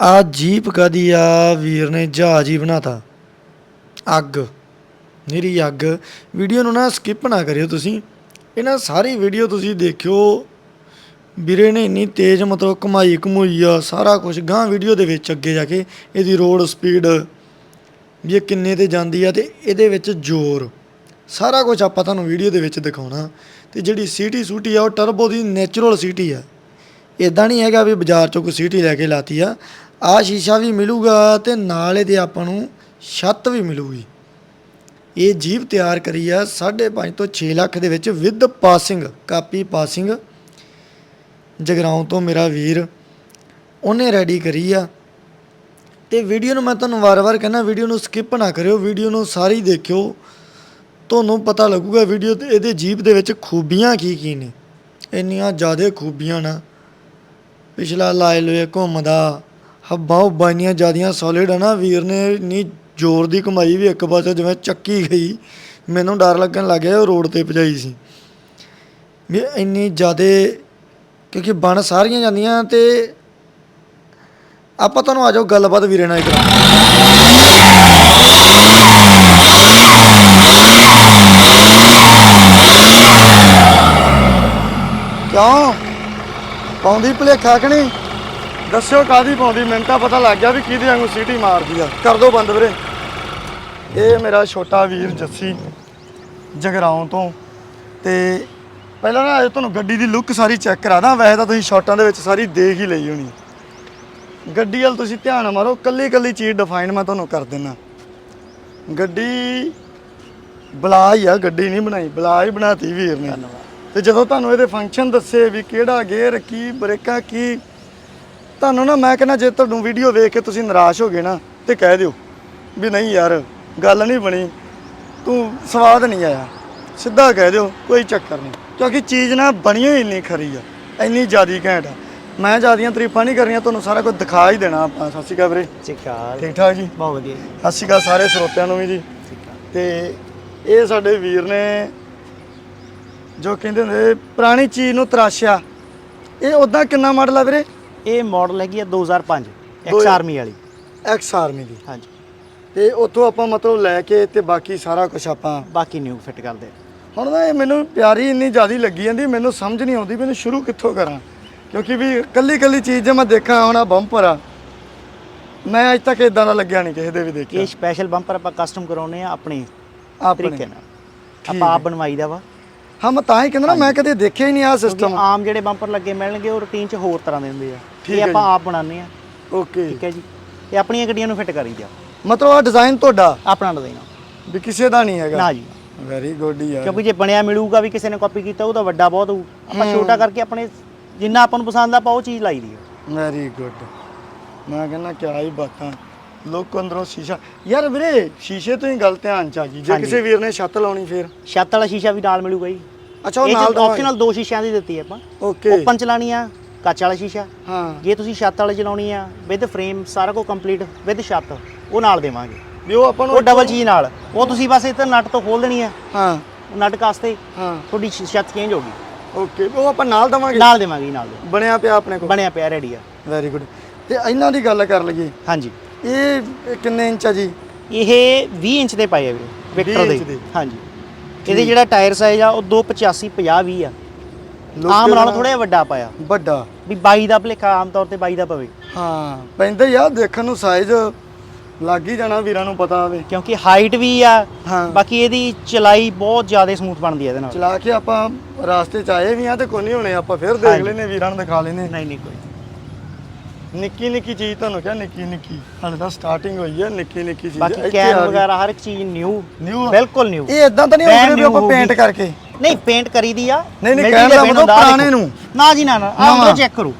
ਆ ਜੀਪ ਕਾਦੀ ਆ ਵੀਰ ਨੇ ਜਹਾਜ਼ ਹੀ ਬਣਾਤਾ। ਅੱਗ, ਨਿਰੀ ਅੱਗ। ਵੀਡੀਓ ਨੂੰ ਨਾ ਸਕਿਪ ਨਾ ਕਰਿਓ ਤੁਸੀਂ। ਇਹਨਾਂ ਸਾਰੀ ਵੀਡੀਓ ਤੁਸੀਂ ਦੇਖਿਓ। ਵੀਰੇ ਨੇ ਇੰਨੀ ਤੇਜ਼ ਮਤਲਬ ਕਮਾਈ ਕਮੂਈ ਆ, ਸਾਰਾ ਕੁਝ ਗਾਂ ਵੀਡੀਓ ਦੇ ਵਿੱਚ ਅੱਗੇ ਜਾ ਕੇ ਇਹਦੀ ਰੋਡ ਸਪੀਡ, ਵੀ ਇਹ ਕਿੰਨੇ ਤੇ ਜਾਂਦੀ ਆ ਤੇ ਇਹਦੇ ਵਿੱਚ ਜ਼ੋਰ। ਸਾਰਾ ਕੁਝ ਆਪਾਂ ਤੁਹਾਨੂੰ ਵੀਡੀਓ ਦੇ ਵਿੱਚ ਦਿਖਾਉਣਾ। ਤੇ ਜਿਹੜੀ ਸੀਟੀ ਸੂਟੀ ਆ, ਉਹ ਟਰਬੋ ਦੀ ਨੇਚਰਲ ਸੀਟੀ ਆ। ਇਦਾਂ ਨਹੀਂ ਹੈਗਾ ਵੀ ਬਾਜ਼ਾਰ ਚੋਂ ਕੋਈ ਸੀਟੀ ਲੈ ਕੇ ਲਾਤੀ ਆ। ਆ ਸ਼ੀਸ਼ਾ ਵੀ ਮਿਲੂਗਾ ਤੇ ਨਾਲ ਇਹਦੇ ਆਪਾਂ ਨੂੰ ਛੱਤ ਵੀ ਮਿਲੂਗੀ। ਇਹ ਜੀਪ ਤਿਆਰ ਕਰੀ ਆ 5.5 ਤੋਂ 6 ਲੱਖ ਦੇ ਵਿੱਚ with passing copy passing Jagraon ਤੋਂ ਮੇਰਾ ਵੀਰ, ਉਹਨੇ ਰੈਡੀ ਕਰੀ ਆ। ਤੇ ਵੀਡੀਓ ਨੂੰ ਮੈਂ ਤੁਹਾਨੂੰ ਵਾਰ-ਵਾਰ ਕਹਿੰਦਾ ਵੀਡੀਓ ਨੂੰ ਸਕਿਪ ਨਾ ਕਰਿਓ ਵੀਡੀਓ ਨੂੰ ਸਾਰੀ ਦੇਖਿਓ। ਤੁਹਾਨੂੰ ਪਤਾ ਲੱਗੂਗਾ ਵੀਡੀਓ ਤੇ ਇਹਦੇ ਜੀਪ ਦੇ ਵਿੱਚ ਖੂਬੀਆਂ ਕੀ ਕੀ ਨੇ। ਇੰਨੀਆਂ ਜ਼ਿਆਦਾ ਖੂਬੀਆਂ ਨਾ। ਪਿਛਲਾ ਲਾਇ ਲੋਏ ਘੁੰਮਦਾ ਹੱਬਾਂ ਹੁੱਬਾਂ ਇੰਨੀਆਂ ਜ਼ਿਆਦੀਆਂ ਸੋਲਿਡ ਆ ਨਾ। ਵੀਰ ਨੇ ਇੰਨੀ ਜ਼ੋਰ ਦੀ ਕਮਾਈ ਵੀ ਇੱਕ ਪਾਸੇ ਜਿਵੇਂ ਚੱਕੀ ਗਈ। ਮੈਨੂੰ ਡਰ ਲੱਗਣ ਲੱਗ ਗਿਆ, ਉਹ ਰੋਡ ਤੇ ਭਜਾਈ ਸੀ। ਵੀ ਇੰਨੀ ਜ਼ਿਆਦਾ, ਕਿਉਂਕਿ ਬਣ ਸਾਰੀਆਂ ਜਾਂਦੀਆਂ ਤੇ ਆਪਾਂ ਤੁਹਾਨੂੰ ਆ ਜਾਓ, ਗੱਲਬਾਤ ਵੀਰੇ ਨਾਲ ਕਰਾਂ ਕਿਉਂ? ਪਾਉਂਦੀ ਭਲੇਖਾ ਕਿ ਨਹੀਂ? ਦੱਸਿਓ ਕਾਦੀ ਪਾਉਂਦੀ ਮੈਨੂੰ ਤਾਂ ਪਤਾ ਲੱਗ ਗਿਆ ਵੀ ਕਿਹਦੇ ਵਾਂਗੂ ਸੀਟੀ ਮਾਰਦੀ ਆ। ਕਰ ਦੋ ਬੰਦ ਵੀਰੇ। ਇਹ ਮੇਰਾ ਛੋਟਾ ਵੀਰ ਜੱਸੀ ਜਗਰਾਉਂ ਤੋਂ। ਤੇ ਪਹਿਲਾਂ ਨਾ ਇਹ ਤੁਹਾਨੂੰ ਗੱਡੀ ਦੀ ਲੁੱਕ ਸਾਰੀ ਚੈੱਕ ਕਰਾਦਾ ਵੈਸੇ ਤਾਂ ਤੁਸੀਂ ਸ਼ਾਟਾਂ ਦੇ ਵਿੱਚ ਸਾਰੀ ਦੇਖ ਹੀ ਲਈ ਹੋਣੀ। ਗੱਡੀ ਵੱਲ ਤੁਸੀਂ ਧਿਆਨ ਮਾਰੋ ਕੱਲੀ ਕੱਲੀ ਚੀਜ਼ ਡਿਫਾਈਨ ਮੈਂ ਤੁਹਾਨੂੰ ਕਰ ਦਿੰਨਾ। ਗੱਡੀ ਬਲਾ ਹੀ ਆ ਗੱਡੀ ਨਹੀਂ ਬਣਾਈ ਬਲਾ ਹੀ ਬਣਾਤੀ ਵੀਰ ਨੇ। ਤੇ ਜਦੋਂ ਤੁਹਾਨੂੰ ਇਹਦੇ ਫੰਕਸ਼ਨ ਦੱਸੇ ਵੀ ਕਿਹੜਾ ਗੇਅਰ ਕੀ ਬ੍ਰੇਕਾਂ ਕੀ ਤੁਹਾਨੂੰ ਨਾ ਮੈਂ ਕਹਿੰਦਾ ਜੇ ਤੁਹਾਨੂੰ ਵੀਡੀਓ ਵੇਖ ਕੇ ਤੁਸੀਂ ਨਿਰਾਸ਼ ਹੋ ਗਏ ਨਾ ਤੇ ਕਹਿ ਦਿਓ ਵੀ ਨਹੀਂ ਯਾਰ ਗੱਲ ਨਹੀਂ ਬਣੀ ਤੂੰ ਸਵਾਦ ਨਹੀਂ ਆਇਆ। ਸਿੱਧਾ ਕਹਿ ਦਿਓ ਕੋਈ ਚੱਕਰ ਨਹੀਂ। ਕਿਉਂਕਿ ਚੀਜ਼ ਨਾ ਬਣੀ ਹੋਈ ਇੰਨੀ ਖਰੀ ਆ ਇੰਨੀ ਜ਼ਿਆਦੀ ਘੈਂਟ ਆ। ਮੈਂ ਜ਼ਿਆਦੀਆਂ ਤਾਰੀਫਾਂ ਨਹੀਂ ਕਰਨੀਆਂ ਤੁਹਾਨੂੰ ਸਾਰਾ ਕੁਝ ਦਿਖਾ ਹੀ ਦੇਣਾ ਆਪਾਂ। ਸਤਿ ਸ਼੍ਰੀ ਅਕਾਲ ਵੀਰੇ। ਸਿਕਾਲ ਠੀਕ ਠਾਕ ਜੀ? ਬਹੁਤ ਵਧੀਆ ਸਤਿ ਸ਼੍ਰੀ ਅਕਾਲ ਸਾਰੇ ਸਰੋਤਿਆਂ ਨੂੰ ਵੀ ਜੀ। ਤੇ ਇਹ ਸਾਡੇ ਵੀਰ ਨੇ ਜੋ ਕਹਿੰਦੇ ਹੁੰਦੇ ਪੁਰਾਣੀ ਚੀਜ਼ ਨੂੰ ਤਰਾਸ਼ਿਆ। ਇਹ ਉਦਾਂ ਕਿੰਨਾ ਮਾਡਲ ਆ ਵੀਰੇ? ਇਹ ਮਾਡਲ ਹੈਗੀ ਆ 2005 ਦੋ ਐਕਸ ਆਰਮੀ ਵਾਲੀ। ਐਕਸ ਆਰਮੀ ਦੀ। ਹਾਂਜੀ। ਤੇ ਉੱਥੋਂ ਆਪਾਂ ਮਤਲਬ ਲੈ ਕੇ ਤੇ ਬਾਕੀ ਸਾਰਾ ਕੁਝ ਆਪਾਂ ਬਾਕੀ ਨਿਊ ਫਿੱਟ ਕਰਦੇ। ਹੁਣ ਨਾ ਇਹ ਮੈਨੂੰ ਪਿਆਰੀ ਇੰਨੀ ਜ਼ਿਆਦੀ ਲੱਗੀ ਜਾਂਦੀ ਮੈਨੂੰ ਸਮਝ ਨਹੀਂ ਆਉਂਦੀ ਇਹਨੂੰ ਸ਼ੁਰੂ ਕਿੱਥੋਂ ਕਰਾਂ? ਕਿਉਂਕਿ ਵੀ ਕੱਲੀ ਕੱਲੀ ਚੀਜ਼ ਜੇ ਮੈਂ ਦੇਖਾਂ ਹੁਣ ਆ ਬੰਪਰ ਆ। ਮੈਂ ਅੱਜ ਤੱਕ ਇਦਾਂ ਦਾ ਲੱਗਿਆ ਨਹੀਂ ਕਿਸੇ ਦੇ ਵੀ ਦੇਖਿਆ। ਇਹ ਸਪੈਸ਼ਲ ਬੰਪਰ ਆਪਾਂ ਕਸਟਮ ਕਰਾਉਨੇ ਆ ਆਪਣੇ ਆਪਣੇ। ਤਰੀਕੇ ਨਾਲ। ਆਪਾਂ ਆਪ ਬਣਵਾਈਦਾ ਵਾ। ਹਾਂ ਮੈਂ ਤਾਂ ਹੀ ਕਹਿੰਦਾ ਨਾ ਮੈਂ ਕਦੇ ਦੇਖਿਆ ਹੀ ਨਹੀਂ ਆ ਸਿਸਟਮ ਆਮ ਜਿਹੜੇ ਬੰਪਰ ਲੱਗੇ ਮਿਲਣਗੇ ਉਹ ਰੂਟੀਨ 'ਚ ਹੋਰ ਤਰ੍ਹਾਂ ਦੇ ਹੁੰਦੇ ਆ। ਇਹ ਹੈ ਆਪਾਂ ਜੀ। ਆਪ ਬਣਾਉਂਦੇ ਆ ਓਕੇ। ਠੀਕ ਹੈ ਜੀ। ਇਹ ਆਪਣੀਆਂ ਗੱਡੀਆਂ ਨੂੰ ਫਿੱਟ ਕਰੀਦਾ। ਮਤਲਬ ਆ ਡਿਜ਼ਾਈਨ ਤੁਹਾਡਾ? ਆਪਣਾ ਦੇਣਾ ਵੀ ਕਿਸੇ ਦਾ ਨਹੀਂ ਹੈਗਾ? ਨਾ ਜੀ। ਵੈਰੀ ਗੁੱਡ ਯਾਰ। ਕਿਉਂਕਿ ਜੇ ਬਣਿਆ ਮਿਲੂਗਾ ਵੀ ਕਿਸੇ ਨੇ ਕਾਪੀ ਕੀਤਾ ਉਹ ਤਾਂ ਵੱਡਾ ਬਹੁਤ ਹੋਊ। ਆਪਾਂ ਛੋਟਾ ਕਰਕੇ ਆਪਣੇ ਜਿੰਨਾ ਆਪਾਂ ਨੂੰ ਪਸੰਦ ਆ ਆਪਾਂ ਉਹ ਚੀਜ਼ ਲਾਈ ਦੀ ਆ। ਵੈਰੀ ਗੁੱਡ ਮੈਂ ਕਹਿੰਦਾ ਕਿਆ ਹੀ ਬਾਤਾਂ। ਲੋਕ ਅੰਦਰੋਂ ਸ਼ੀਸ਼ਾ। ਯਾਰ ਵੀਰੇ ਸ਼ੀਸ਼ੇ ਤੋਂ ਹੀ ਗੱਲ ਧਿਆਨ ਚ ਆ ਗਈ। ਜੇ ਹਾਂਜੀ। ਕਿਸੇ ਵੀਰ ਨੇ ਛੱਤ ਲਾਉਣੀ ਫੇਰ? ਛੱਤ ਵਾਲਾ ਸ਼ੀਸ਼ਾ ਵੀ ਨਾਲ ਮਿਲੂਗਾ ਜੀ। ਅੱਛਾ ਉਹ ਇਹ ਨਾਲ ਦਾ ਆਪਸ਼ਨਲ ਦੋ ਸ਼ੀਸ਼ਿਆਂ ਦੀ ਦਿੱਤੀ ਹੈ ਆਪਾਂ। ਓਕੇ ਓਪਨ ਚਲਾਣੀ ਆ ਕੱਚ ਵਾਲਾ ਸ਼ੀਸ਼ਾ। ਹਾਂ। ਜੇ ਤੁਸੀਂ ਛੱਤ ਵਾਲੀ ਚਲਾਉਣੀ ਆ ਵਿਦ ਫਰੇਮ ਸਾਰਾ ਕੁਝ ਕੰਪਲੀਟ ਵਿਦ ਛੱਤ ਉਹ ਨਾਲ ਦੇਵਾਂਗੇ। ਵੀ ਉਹ ਆਪਾਂ ਨੂੰ ਉਹ ਡਬਲ ਚੀਜ਼ ਨਾਲ। ਉਹ ਤੁਸੀਂ ਬਸ ਇੱਥੇ ਨਟ ਤੋਂ ਖੋਲ ਦੇਣੀ ਆ। ਹਾਂ। ਨਟ ਕਾਸਤੇ ਹਾਂ। ਤੁਹਾਡੀ ਛ- ਛੱਤ ਚੇਂਜ ਹੋ ਗਈ। ਓਕੇ ਉਹ ਆਪਾਂ ਨਾਲ ਦਵਾਂਗੇ? ਨਾਲ ਦੇਵਾਂਗੇ ਜੀ, ਨਾਲ ਦੇ। ਬਣਿਆ ਪਿਆ ਆਪਣੇ ਕੋਲ? ਬਣਿਆ ਪਿਆ ਰੈਡੀ ਆ। ਵੈਰੀ ਗੁੱਡ ਤੇ ਇਹਨਾਂ ਦੀ ਗੱਲ ਕਰ ਲਈਏ। ਹਾਂਜੀ। ਇਹ ਕਿੰਨੇ ਇੰਚ ਆ ਜੀ? ਇਹ 20 ਇੰਚ ਦੇ ਪਏ ਆ ਵੀਰੇ ਵਿਕਟਰ ਇੰਚ ਦੇ। ਦੇ। ਹਾਂਜੀ। ਇਹਦੇ ਜਿਹੜਾ ਟਾਇਰ ਸਾਈਜ਼ ਆ ਉਹ 285 50 20 ਆ। ਆਮ ਨਾਲੋਂ ਥੋੜਾ ਜਿਹਾ ਵੱਡਾ ਪਾਇਆ। ਵੱਡਾ। ਵੀ 22 ਦਾ ਭਲੇਖਾ ਆਮ ਤੌਰ ਤੇ 22 ਦਾ ਪਵੇ। ਹਾਂ ਪੈਂਦਾ ਹੀ ਆ ਦੇਖਣ ਨੂੰ ਸਾਈਜ਼ ਲੱਗ ਹੀ ਜਾਣਾ ਵੀਰਾਂ ਨੂੰ ਪਤਾ ਹੋਵੇ। ਕਿਉਂਕਿ ਹਾਈਟ ਵੀ ਆ ਹਾਂ। ਬਾਕੀ ਇਹਦੀ ਚਲਾਈ ਬਹੁਤ ਜ਼ਿਆਦਾ ਸਮੂਥ ਬਣਦੀ ਹੈ ਇਹਦੇ ਨਾਲ। ਚਲਾ ਕੇ ਆਪਾਂ ਰਾਸਤੇ ਚ ਆਏ ਵੀ ਆ ਤੇ ਕੋਈ ਨਹੀਂ ਹੋਣੇ ਆਪਾਂ ਫਿਰ ਦੇਖ ਹਾਂਜੀ। ਲੈਨੇ ਵੀਰਾਂ ਨੂੰ ਦਿਖਾ ਲੈਨੇ ਨਹੀਂ ਨਹੀਂ ਕੋਈ ਨਿੱਕੀ ਨਿੱਕੀ ਚੀਜ਼ ਤੁਹਾਨੂੰ ਕਿਹਾ ਨਿੱਕੀ ਨਿੱਕੀ। ਹਾਲੇ ਤਾਂ ਸਟਾਰਟਿੰਗ ਹੋਈ ਹੈ ਨਿੱਕੀ ਨਿੱਕੀ ਚੀਜ਼। ਬਾਕੀ ਕੈਨ ਵਗੈਰਾ ਹਰ ਇੱਕ ਚੀਜ਼ ਨਿਊ ਨਿਊ ਬਿਲਕੁਲ ਨਿਊ ਇਹ ਇਦਾਂ ਤਾਂ ਨਹੀਂ Brand ਹੋਊਗੀ ਵੀ new ਆਪਾਂ ਪੇਂਟ। ਕਰਕੇ। ਨਹੀਂ ਪੇਂਟ ਕਰੀਦੀ ਆ। ਨਹੀਂ, ਨਹੀਂ, ਕਹਿਣ ਦੇ ਮਤਲਬ ਪੁਰਾਣੇ। ਨੂੰ। ਨਾ ਜੀ ਨਾ ਨਾ ਆਹ ਨਵਾਂ। ਅੰਦਰੋਂ ਚੈੱਕ ਕਰੋ।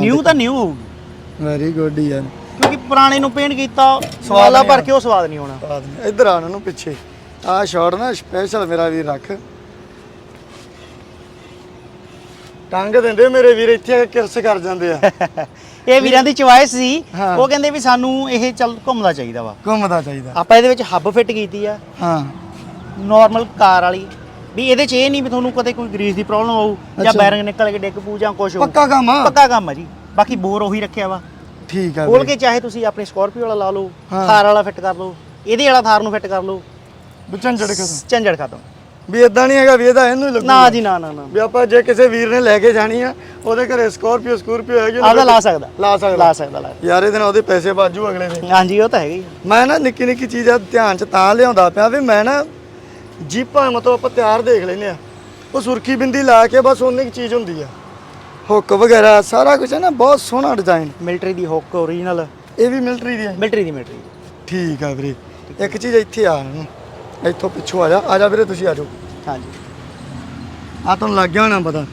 ਨਿਊ ਤਾਂ ਨਿਊ ਹੋਊਗੀ। ਵੈਰੀ ਗੁੱਡ ਯਾਰ ਕਿਉਂਕਿ ਪੁਰਾਣੇ ਨੂੰ ਪੇਂਟ ਕੀਤਾ ਸਵਾਦ ਸਵਾਲਾ ਭਰ ਕੇ ਉਹ ਸਵਾਦ ਨਹੀਂ ਵਿੱਚ। ਇੱਧਰ ਆ ਉਹਨਾਂ ਨੂੰ ਪਿੱਛੇ। ਆਹ ਸ਼ਾਟ ਨਾ ਸਪੈਸ਼ਲ ਮੇਰਾ ਵੀਰ ਰੱਖ। ਟੰਗ ਦਿੰਦੇ ਮੇਰੇ ਵੀਰ ਇੱਥੇ ਆ ਕੇ ਕਿਰਸ ਕਰ ਜਾਂਦੇ ਆ। ਇਹ ਵੀਰਾਂ ਦੀ ਚੁਆਇਸ ਸੀ। ਹਾਂ। ਉਹ ਕਹਿੰਦੇ ਵੀ ਸਾਨੂੰ ਇਹ ਚੱਲ ਘੁੰਮਦਾ ਚਾਹੀਦਾ ਵਾ। ਘੁੰਮਦਾ ਚਾਹੀਦਾ। ਆਪਾਂ ਇਹਦੇ ਵਿੱਚ ਹੱਬ ਫਿੱਟ ਕੀਤੀ ਆ। ਹਾਂ। ਨਾਰਮਲ ਕਾਰ ਵਾਲੀ। ਵੀ ਇਹਦੇ ਚ ਇਹ ਨਹੀਂ ਵੀ ਤੁਹਾਨੂੰ ਕਦੇ ਕੋਈ ਗਰੀਸ ਦੀ ਪ੍ਰੋਬਲਮ ਆਊ ਜਾਂ ਅੱਛਾ। ਬੈਰਿੰਗ ਨਿਕਲ ਕੇ ਡਿੱਗ ਪੂ ਜਾਂ ਕੁਝ ਪੱਕਾ ਕੰਮ ਆ। ਪੱਕਾ ਕੰਮ ਆ ਜੀ। ਬਾਕੀ ਬੋਰ ਉਹੀ ਰੱਖਿਆ ਵਾ। ਠੀਕ ਆ ਖੋਲ ਵੀਰੇ। ਕੇ ਚਾਹੇ ਤੁਸੀਂ ਆਪਣੀ ਸਕਾਰਪੀਓ ਵਾਲਾ ਲਾ ਲਓ ਹਾਂ। ਥਾਰ ਵਾਲਾ ਫਿੱਟ ਕਰ ਲਓ। ਇਹਦੇ ਵਾਲਾ ਥਾਰ ਨੂੰ ਫਿੱਟ ਕਰ ਲਓ। ਬਚਨ ਝੜਕ ਝੰਜੜ ਖਤਮ। ਵੀ ਇਦਾਂ ਨਹੀਂ ਹੈਗਾ ਵੀ ਇਹਦਾ ਇਹਨੂੰ ਹੀ ਲੱਗੂ ਨਾ ਜੀ ਨਾ ਨਾ ਨਾ। ਵੀ ਆਪਾਂ ਜੇ ਕਿਸੇ ਵੀਰ ਨੇ ਲੈ ਕੇ ਜਾਣੀ ਆ ਉਹਦੇ ਘਰੇ ਸਕਾਰਪੀਓ ਸਕੂਰਪੀਓ ਹੈਗੀ ਉਹਦੇ ਆਪਦਾ ਲਾ ਸਕਦਾ। ਲਾ ਸਕਦਾ। ਲਾ ਸਕਦਾ ਲਾ। ਯਾਰ ਇਹਦੇ ਨਾਲ ਉਹਦੇ ਪੈਸੇ ਬਾਜੂ ਅਗਲੇ ਦੇ। ਹਾਂਜੀ ਉਹ ਤਾਂ ਹੈਗਾ ਹੀ ਮੈਂ ਨਾ ਨਿੱਕੀ ਨਿੱਕੀ ਚੀਜ਼ਾਂ ਧਿਆਨ ਚ ਤਾਂ ਲਿਆਉਂਦਾ ਪਿਆ ਵੀ ਮੈਂ ਨਾ ਜੀਪਾਂ ਮਤਲਬ ਆਪਾਂ ਤਿਆਰ ਦੇਖ ਲੈਨੇ ਆ। ਉਹ ਸੁਰਖੀ ਬਿੰਦੀ ਲਾ ਕੇ ਬਸ ਉਨੀ ਕੁ ਚੀਜ਼ ਹੁੰਦੀ ਆ। ਹੁੱਕ ਵਗੈਰਾ ਸਾਰਾ ਕੁਝ ਹੈ ਨਾ ਬਹੁਤ ਸੋਹਣਾ ਡਿਜ਼ਾਈਨ ਮਿਲਟਰੀ ਦੀ ਹੁੱਕ ਓਰੀਜਨਲ ਇਹ ਵੀ ਮਿਲਟਰੀ ਦੀ ਹੈ ਮਿਲਟਰੀ ਦੀ ਮਿਲਟਰੀ ਠੀਕ ਆ ਵੀਰੇ। ਇੱਕ ਚੀਜ਼ ਇੱਥੇ ਆ ਇਹਨੂੰ। ਇੱਥੋਂ ਪਿੱਛੋਂ ਆ ਜਾ ਆ ਜਾ ਵੀਰੇ ਤੁਸੀਂ ਆ ਜਾਓ। ਹਾਂਜੀ। ਆ ਤੁਹਾਨੂੰ ਲੱਗ ਗਿਆ ਹੋਣਾ ਪਤਾ।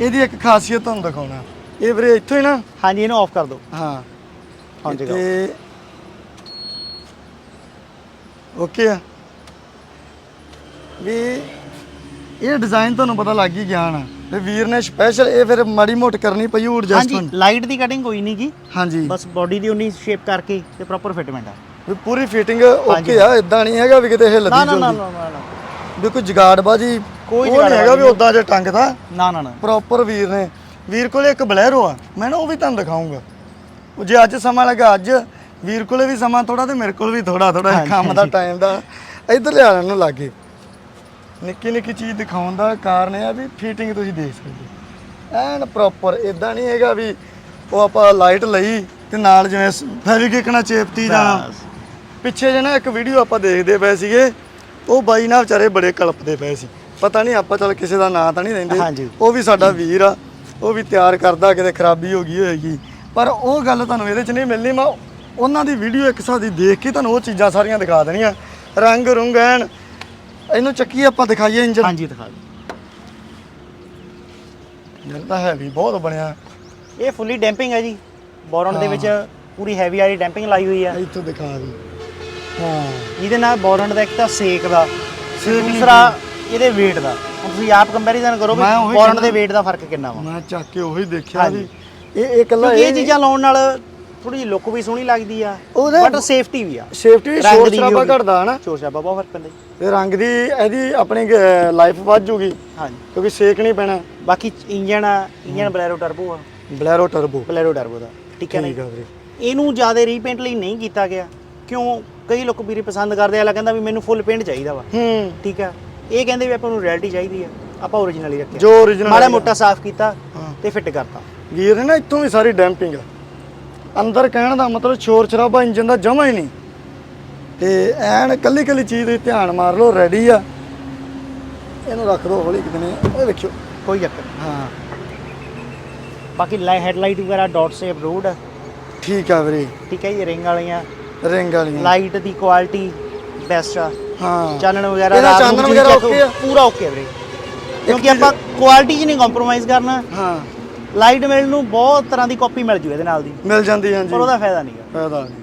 ਇਹਦੀ ਇੱਕ ਖਾਸੀਅਤ ਤੁਹਾਨੂੰ ਦਿਖਾਉਣਾ। ਇਹ ਵੀਰੇ ਇੱਥੋਂ ਹੀ ਨਾ? ਹਾਂਜੀ ਇਹਨੂੰ ਆਫ ਕਰ ਦਿਓ। ਹਾਂ। ਹਾਂ ਜੀ ਤੇ ਓਕੇ ਆ। ਵੀ ਇਹ ਡਿਜ਼ਾਈਨ ਤੁਹਾਨੂੰ ਪਤਾ ਲੱਗ ਹੀ ਗਿਆ ਨਾ ਤੇ ਵੀਰ ਨੇ ਸਪੈਸ਼ਲ ਇਹ ਫਿਰ ਮਾੜੀ ਮੋਟ ਕਰਨੀ ਪਈ ਉਹ ਹਾਂਜੀ ਐਡਜਸਟਮੈਂਟ ਲਾਈਟ ਦੀ ਕਟਿੰਗ ਕੋਈ ਨਹੀਂ ਗੀ। ਹਾਂਜੀ। ਬਸ ਬਾਡੀ ਦੀ ਉਨੀ ਸ਼ੇਪ ਕਰਕੇ ਤੇ ਪ੍ਰੋਪਰ ਫਿਟਮੈਂਟ ਆ। ਵੀ ਪੂਰੀ ਫਿਟਿੰਗ ਓਕੇ ਆ ਇਦਾਂ ਨਹੀਂ ਹੈਗਾ ਵੀ ਕਿਤੇ ਨਾ ਹਿੱਲਦੀ ਨਾ ਨਾ ਜੁਲਦੀ। ਨਾ ਨਾ ਵੀ ਕੋਈ ਜਗਾੜਬਾਜੀ ਕੋਈ ਨਹੀਂ ਹੈਗਾ ਵੀ ਉਦਾਂ ਜੇ ਟੰਗਦਾ ਨਾ ਨਾ ਨਾ। ਪ੍ਰੋਪਰ ਵੀਰ ਨੇ। ਵੀਰ ਕੋਲੇ ਇੱਕ ਬਲੈਰੋ ਆ ਮੈਂ ਨਾ ਉਹ ਵੀ ਤੁਹਾਨੂੰ ਦਿਖਾਉਂਗਾ ਉਹ ਜੇ ਅੱਜ ਸਮਾਂ ਲੱਗਾ ਅੱਜ ਵੀਰ ਕੋਲੇ ਵੀ ਸਮਾਂ ਥੋੜਾ ਤੇ ਮੇਰੇ ਕੋਲ ਵੀ ਥੋੜਾ ਥੋੜਾ ਕੰਮ ਦਾ ਟਾਈਮ ਦਾ। ਇੱਧਰ ਲਿਆਣ ਨੂੰ ਲੱਗੇ। ਨਿੱਕੀ ਨਿੱਕੀ ਚੀਜ਼ ਦਿਖਾਉਣ ਦਾ ਕਾਰਨ ਇਹ ਆ ਵੀ ਫਿਟਿੰਗ ਤੁਸੀਂ ਦੇਖ ਸਕਦੇ ਐਨ ਪ੍ਰੋਪਰ ਇਦਾਂ ਨਹੀਂ ਹੈਗਾ ਵੀ ਉਹ ਆਪਾਂ ਲਾਈਟ ਲਈ ਤੇ ਨਾਲ ਜਿਵੇਂ ਫੈਵਿਕਿਕ ਨਾਲ ਚੇਪਤੀ ਜਾਂ। ਪਿੱਛੇ ਜੇ ਨਾ ਇੱਕ ਵੀਡੀਓ ਆਪਾਂ ਦੇਖਦੇ ਪਏ ਸੀਗੇ ਉਹ ਬਾਈ ਨਾਲ ਵਿਚਾਰੇ ਬੜੇ ਕਲਪਦੇ ਪਏ ਸੀ। ਪਤਾ ਨਹੀਂ ਆਪਾਂ ਚੱਲ ਕਿਸੇ ਦਾ ਨਾਂ ਤਾਂ ਨਹੀਂ ਲੈਂਦੇ। ਉਹ ਵੀ ਸਾਡਾ ਵੀਰ ਆ ਉਹ ਵੀ ਤਿਆਰ ਕਰਦਾ ਕਿਤੇ ਖਰਾਬੀ ਹੋ ਗਈ ਹੋਏਗੀ। ਪਰ ਉਹ ਗੱਲ ਤੁਹਾਨੂੰ ਇਹਦੇ 'ਚ ਨਹੀਂ ਮਿਲਣੀ ਮੈਂ ਉਹਨਾਂ ਦੀ ਵੀਡੀਓ ਇੱਕ ਸਾਥ ਦੀ ਦੇਖ ਕੇ ਤੁਹਾਨੂੰ ਉਹ ਚੀਜ਼ਾਂ ਸਾਰੀਆਂ ਦਿਖਾ ਦੇਣੀਆਂ। ਰੰਗ ਰੁੰਗ ਐਨ ਇਹਨੂੰ ਚੱਕੀ ਆਪਾਂ ਦਿਖਾਈਏ ਇੰਜਨ ਹਾਂਜੀ ਦਿਖਾ ਦਿਓ। ਇੰਜਨ ਤਾਂ ਹੈਵੀ ਬਹੁਤ ਬਣਿਆ। ਇਹ ਫੁੱਲੀ ਡੈਂਪਿੰਗ ਹੈ ਜੀ। ਬੋਰਨ ਦੇ ਵਿੱਚ ਪੂਰੀ ਹੈਵੀ ਵਾਲੀ ਡੈਂਪਿੰਗ ਲਾਈ ਹੋਈ ਆ। ਇੱਥੋਂ ਦਿਖਾ ਦੀ ਹਾਂ ਇਹਦੇ ਨਾਲ ਬੋਰਨ ਦਾ ਇੱਕ ਤਾਂ ਸੇਕ ਦਾ ਦੂਸਰਾ ਇਹਦੇ weight ਦਾ। ਹੁਣ ਤੁਸੀਂ ਆਪ ਕੰਪੈਰੀਜ਼ਨ ਕਰੋ ਵੀ ਮੈਂ ਉਹੀ ਬੋਰਨ ਕਹਿੰਦਾ। ਦੇ weight ਦਾ ਫ਼ਰਕ ਕਿੰਨਾ ਵਾ। ਮੈਂ ਚੱਕ ਕੇ ਉਹੀ ਦੇਖਿਆ ਹਾਂਜੀ। ਵੀ ਇਹ ਇਹ ਇਕੱਲਾ ਕਿਉਂਕਿ ਇਹ ਚੀਜ਼ਾਂ ਲਾਉਣ ਨਾਲ ਥੋੜੀ ਜਿਹੀ ਲੁੱਕ ਵੀ ਸੋਹਣੀ ਲੱਗਦੀ ਆ ਉਹਦੇ- ਬਟ ਸੇਫਟੀ ਵੀ ਆ। ਸੇਫਟੀ ਰੰਗ ਸ਼ੋਰ ਦੀ ਸ਼ਰਾਬਾ ਘਟਦਾ ਹਨਾ? ਚੋਰ ਛਾਪਾ ਬਹੁਤ ਫ਼ਰਕ ਪੈਂਦਾ ਜੀ। ਤੇ ਰੰਗ ਦੀ ਇਹਦੀ ਆਪਣੀ ਲਾਈਫ ਵੱਧ ਜੂਗੀ ਹਾਂਜੀ। ਕਿਉਂਕਿ ਸੇਕ ਨਹੀਂ ਪੈਣਾ। ਬਾਕੀ ਇੰਜਨ ਆ ਇੰਜਨ ਬਲੈਰੋ ਟਰਬੋ ਆ। Bolero turbo. ਬਲੈਰੋ ਟਰਬੋ ਦਾ ਠੀਕ ਹੈ ਨਾ ਠੀਕ ਜੀ? ਆ ਵੀਰੇ। ਇਹਨੂੰ ਜ਼ਿਆਦਾ ਰੀਪੇਂਟ ਲਈ ਨਹੀਂ ਕੀਤਾ ਗਿਆ ਕਿਉਂ? ਕਈ ਲੋਕ ਵੀਰੇ ਪਸੰਦ ਕਰਦੇ ਆ ਅਗਲਾ ਕਹਿੰਦਾ ਵੀ ਮੈਨੂੰ ਫੁੱਲ ਪੇਂਟ ਚਾਹੀਦਾ ਵਾ। ਹੂੰ। ਠੀਕ ਆ? ਇਹ ਕਹਿੰਦੇ ਵੀ ਆਪਾਂ ਨੂੰ ਰਿਐਲਿਟੀ ਚਾਹੀਦੀ ਆ। ਆਪਾਂ ਓਰੀਜਨਲ ਹੀ ਰੱਖਿਆ। ਜੋ origignal ਮਾੜਾ। ਮੋਟਾ ਸਾਫ਼ ਕੀਤਾ। ਤੇ ਫਿੱਟ ਕਰਤਾ। ਵੀਰ ਨੇ ਨਾ ਇੱਥੋਂ ਵੀ ਸਾਰੀ ਡੈਂਪਿੰਗ ਆ। ਅੰਦਰ ਕਹਿਣ ਦਾ ਮਤਲਬ ਸ਼ੋਰ ਸ਼ਰਾਬਾ ਇੰਜਨ ਦਾ ਜਮਾ ਹੀ ਨਹੀਂ। ਤੇ ਐਨ ਕੱਲੀ ਕੱਲੀ ਚੀਜ਼ ਤੇ ਧਿਆਨ ਮਾਰ ਲਓ ਰੈਡੀ ਆ। ਇਹਨੂੰ ਰੱਖ ਦੋ ਹੌਲੀ ਕਿਤੇ ਨੇ ਇਹ ਵੇਖਿਓ ਕੋਈ ਚੱਕਰ। ਹਾਂ। ਬਾਕੀ ਲਾਈ ਹੈਡਲਾਈਟ ਵਗੈਰਾ ਡਾਟ ਸੇਪ ਰੋਡ ਠੀਕ ਆ ਵੀਰੇ। ਠੀਕ ਹੈ ਜੀ ਰਿੰਗ ਵਾਲੀਆਂ। ਰਿੰਗ ਵਾਲੀਆਂ। ਲਾਈਟ ਦੀ ਕੁਆਲਿਟੀ ਬੈਸਟ ਆ। ਹਾਂ। ਚਾਨਣ ਵਗੈਰਾ ਇਹਦਾ ਰਾਤ ਨੂੰ ਚਾਨਣ ਵਗੈਰਾ okay ਆ? ਪੂਰਾ ਓਕੇ ਵੀਰੇ। ਕਿਉਂਕਿ ਆਪਾਂ ਕੁਆਲਿਟੀ 'ਚ ਨਹੀਂ ਕੰਪਰੋਮਾਈਜ਼ ਕਰਨਾ। ਹਾਂ। ਲਾਈਟ ਮਿਲ ਨੂੰ ਬਹੁਤ ਤਰ੍ਹਾਂ ਦੀ ਕਾਪੀ ਮਿਲ ਜੂ ਇਹਦੇ ਨਾਲ ਦੀ। ਮਿਲ ਜਾਂਦੀ ਹਾਂਜੀ। ਪਰ ਉਹਦਾ ਫਾਇਦਾ ਨਹੀਂਗਾ ਫਾਇਦਾ ਨਹੀਂ।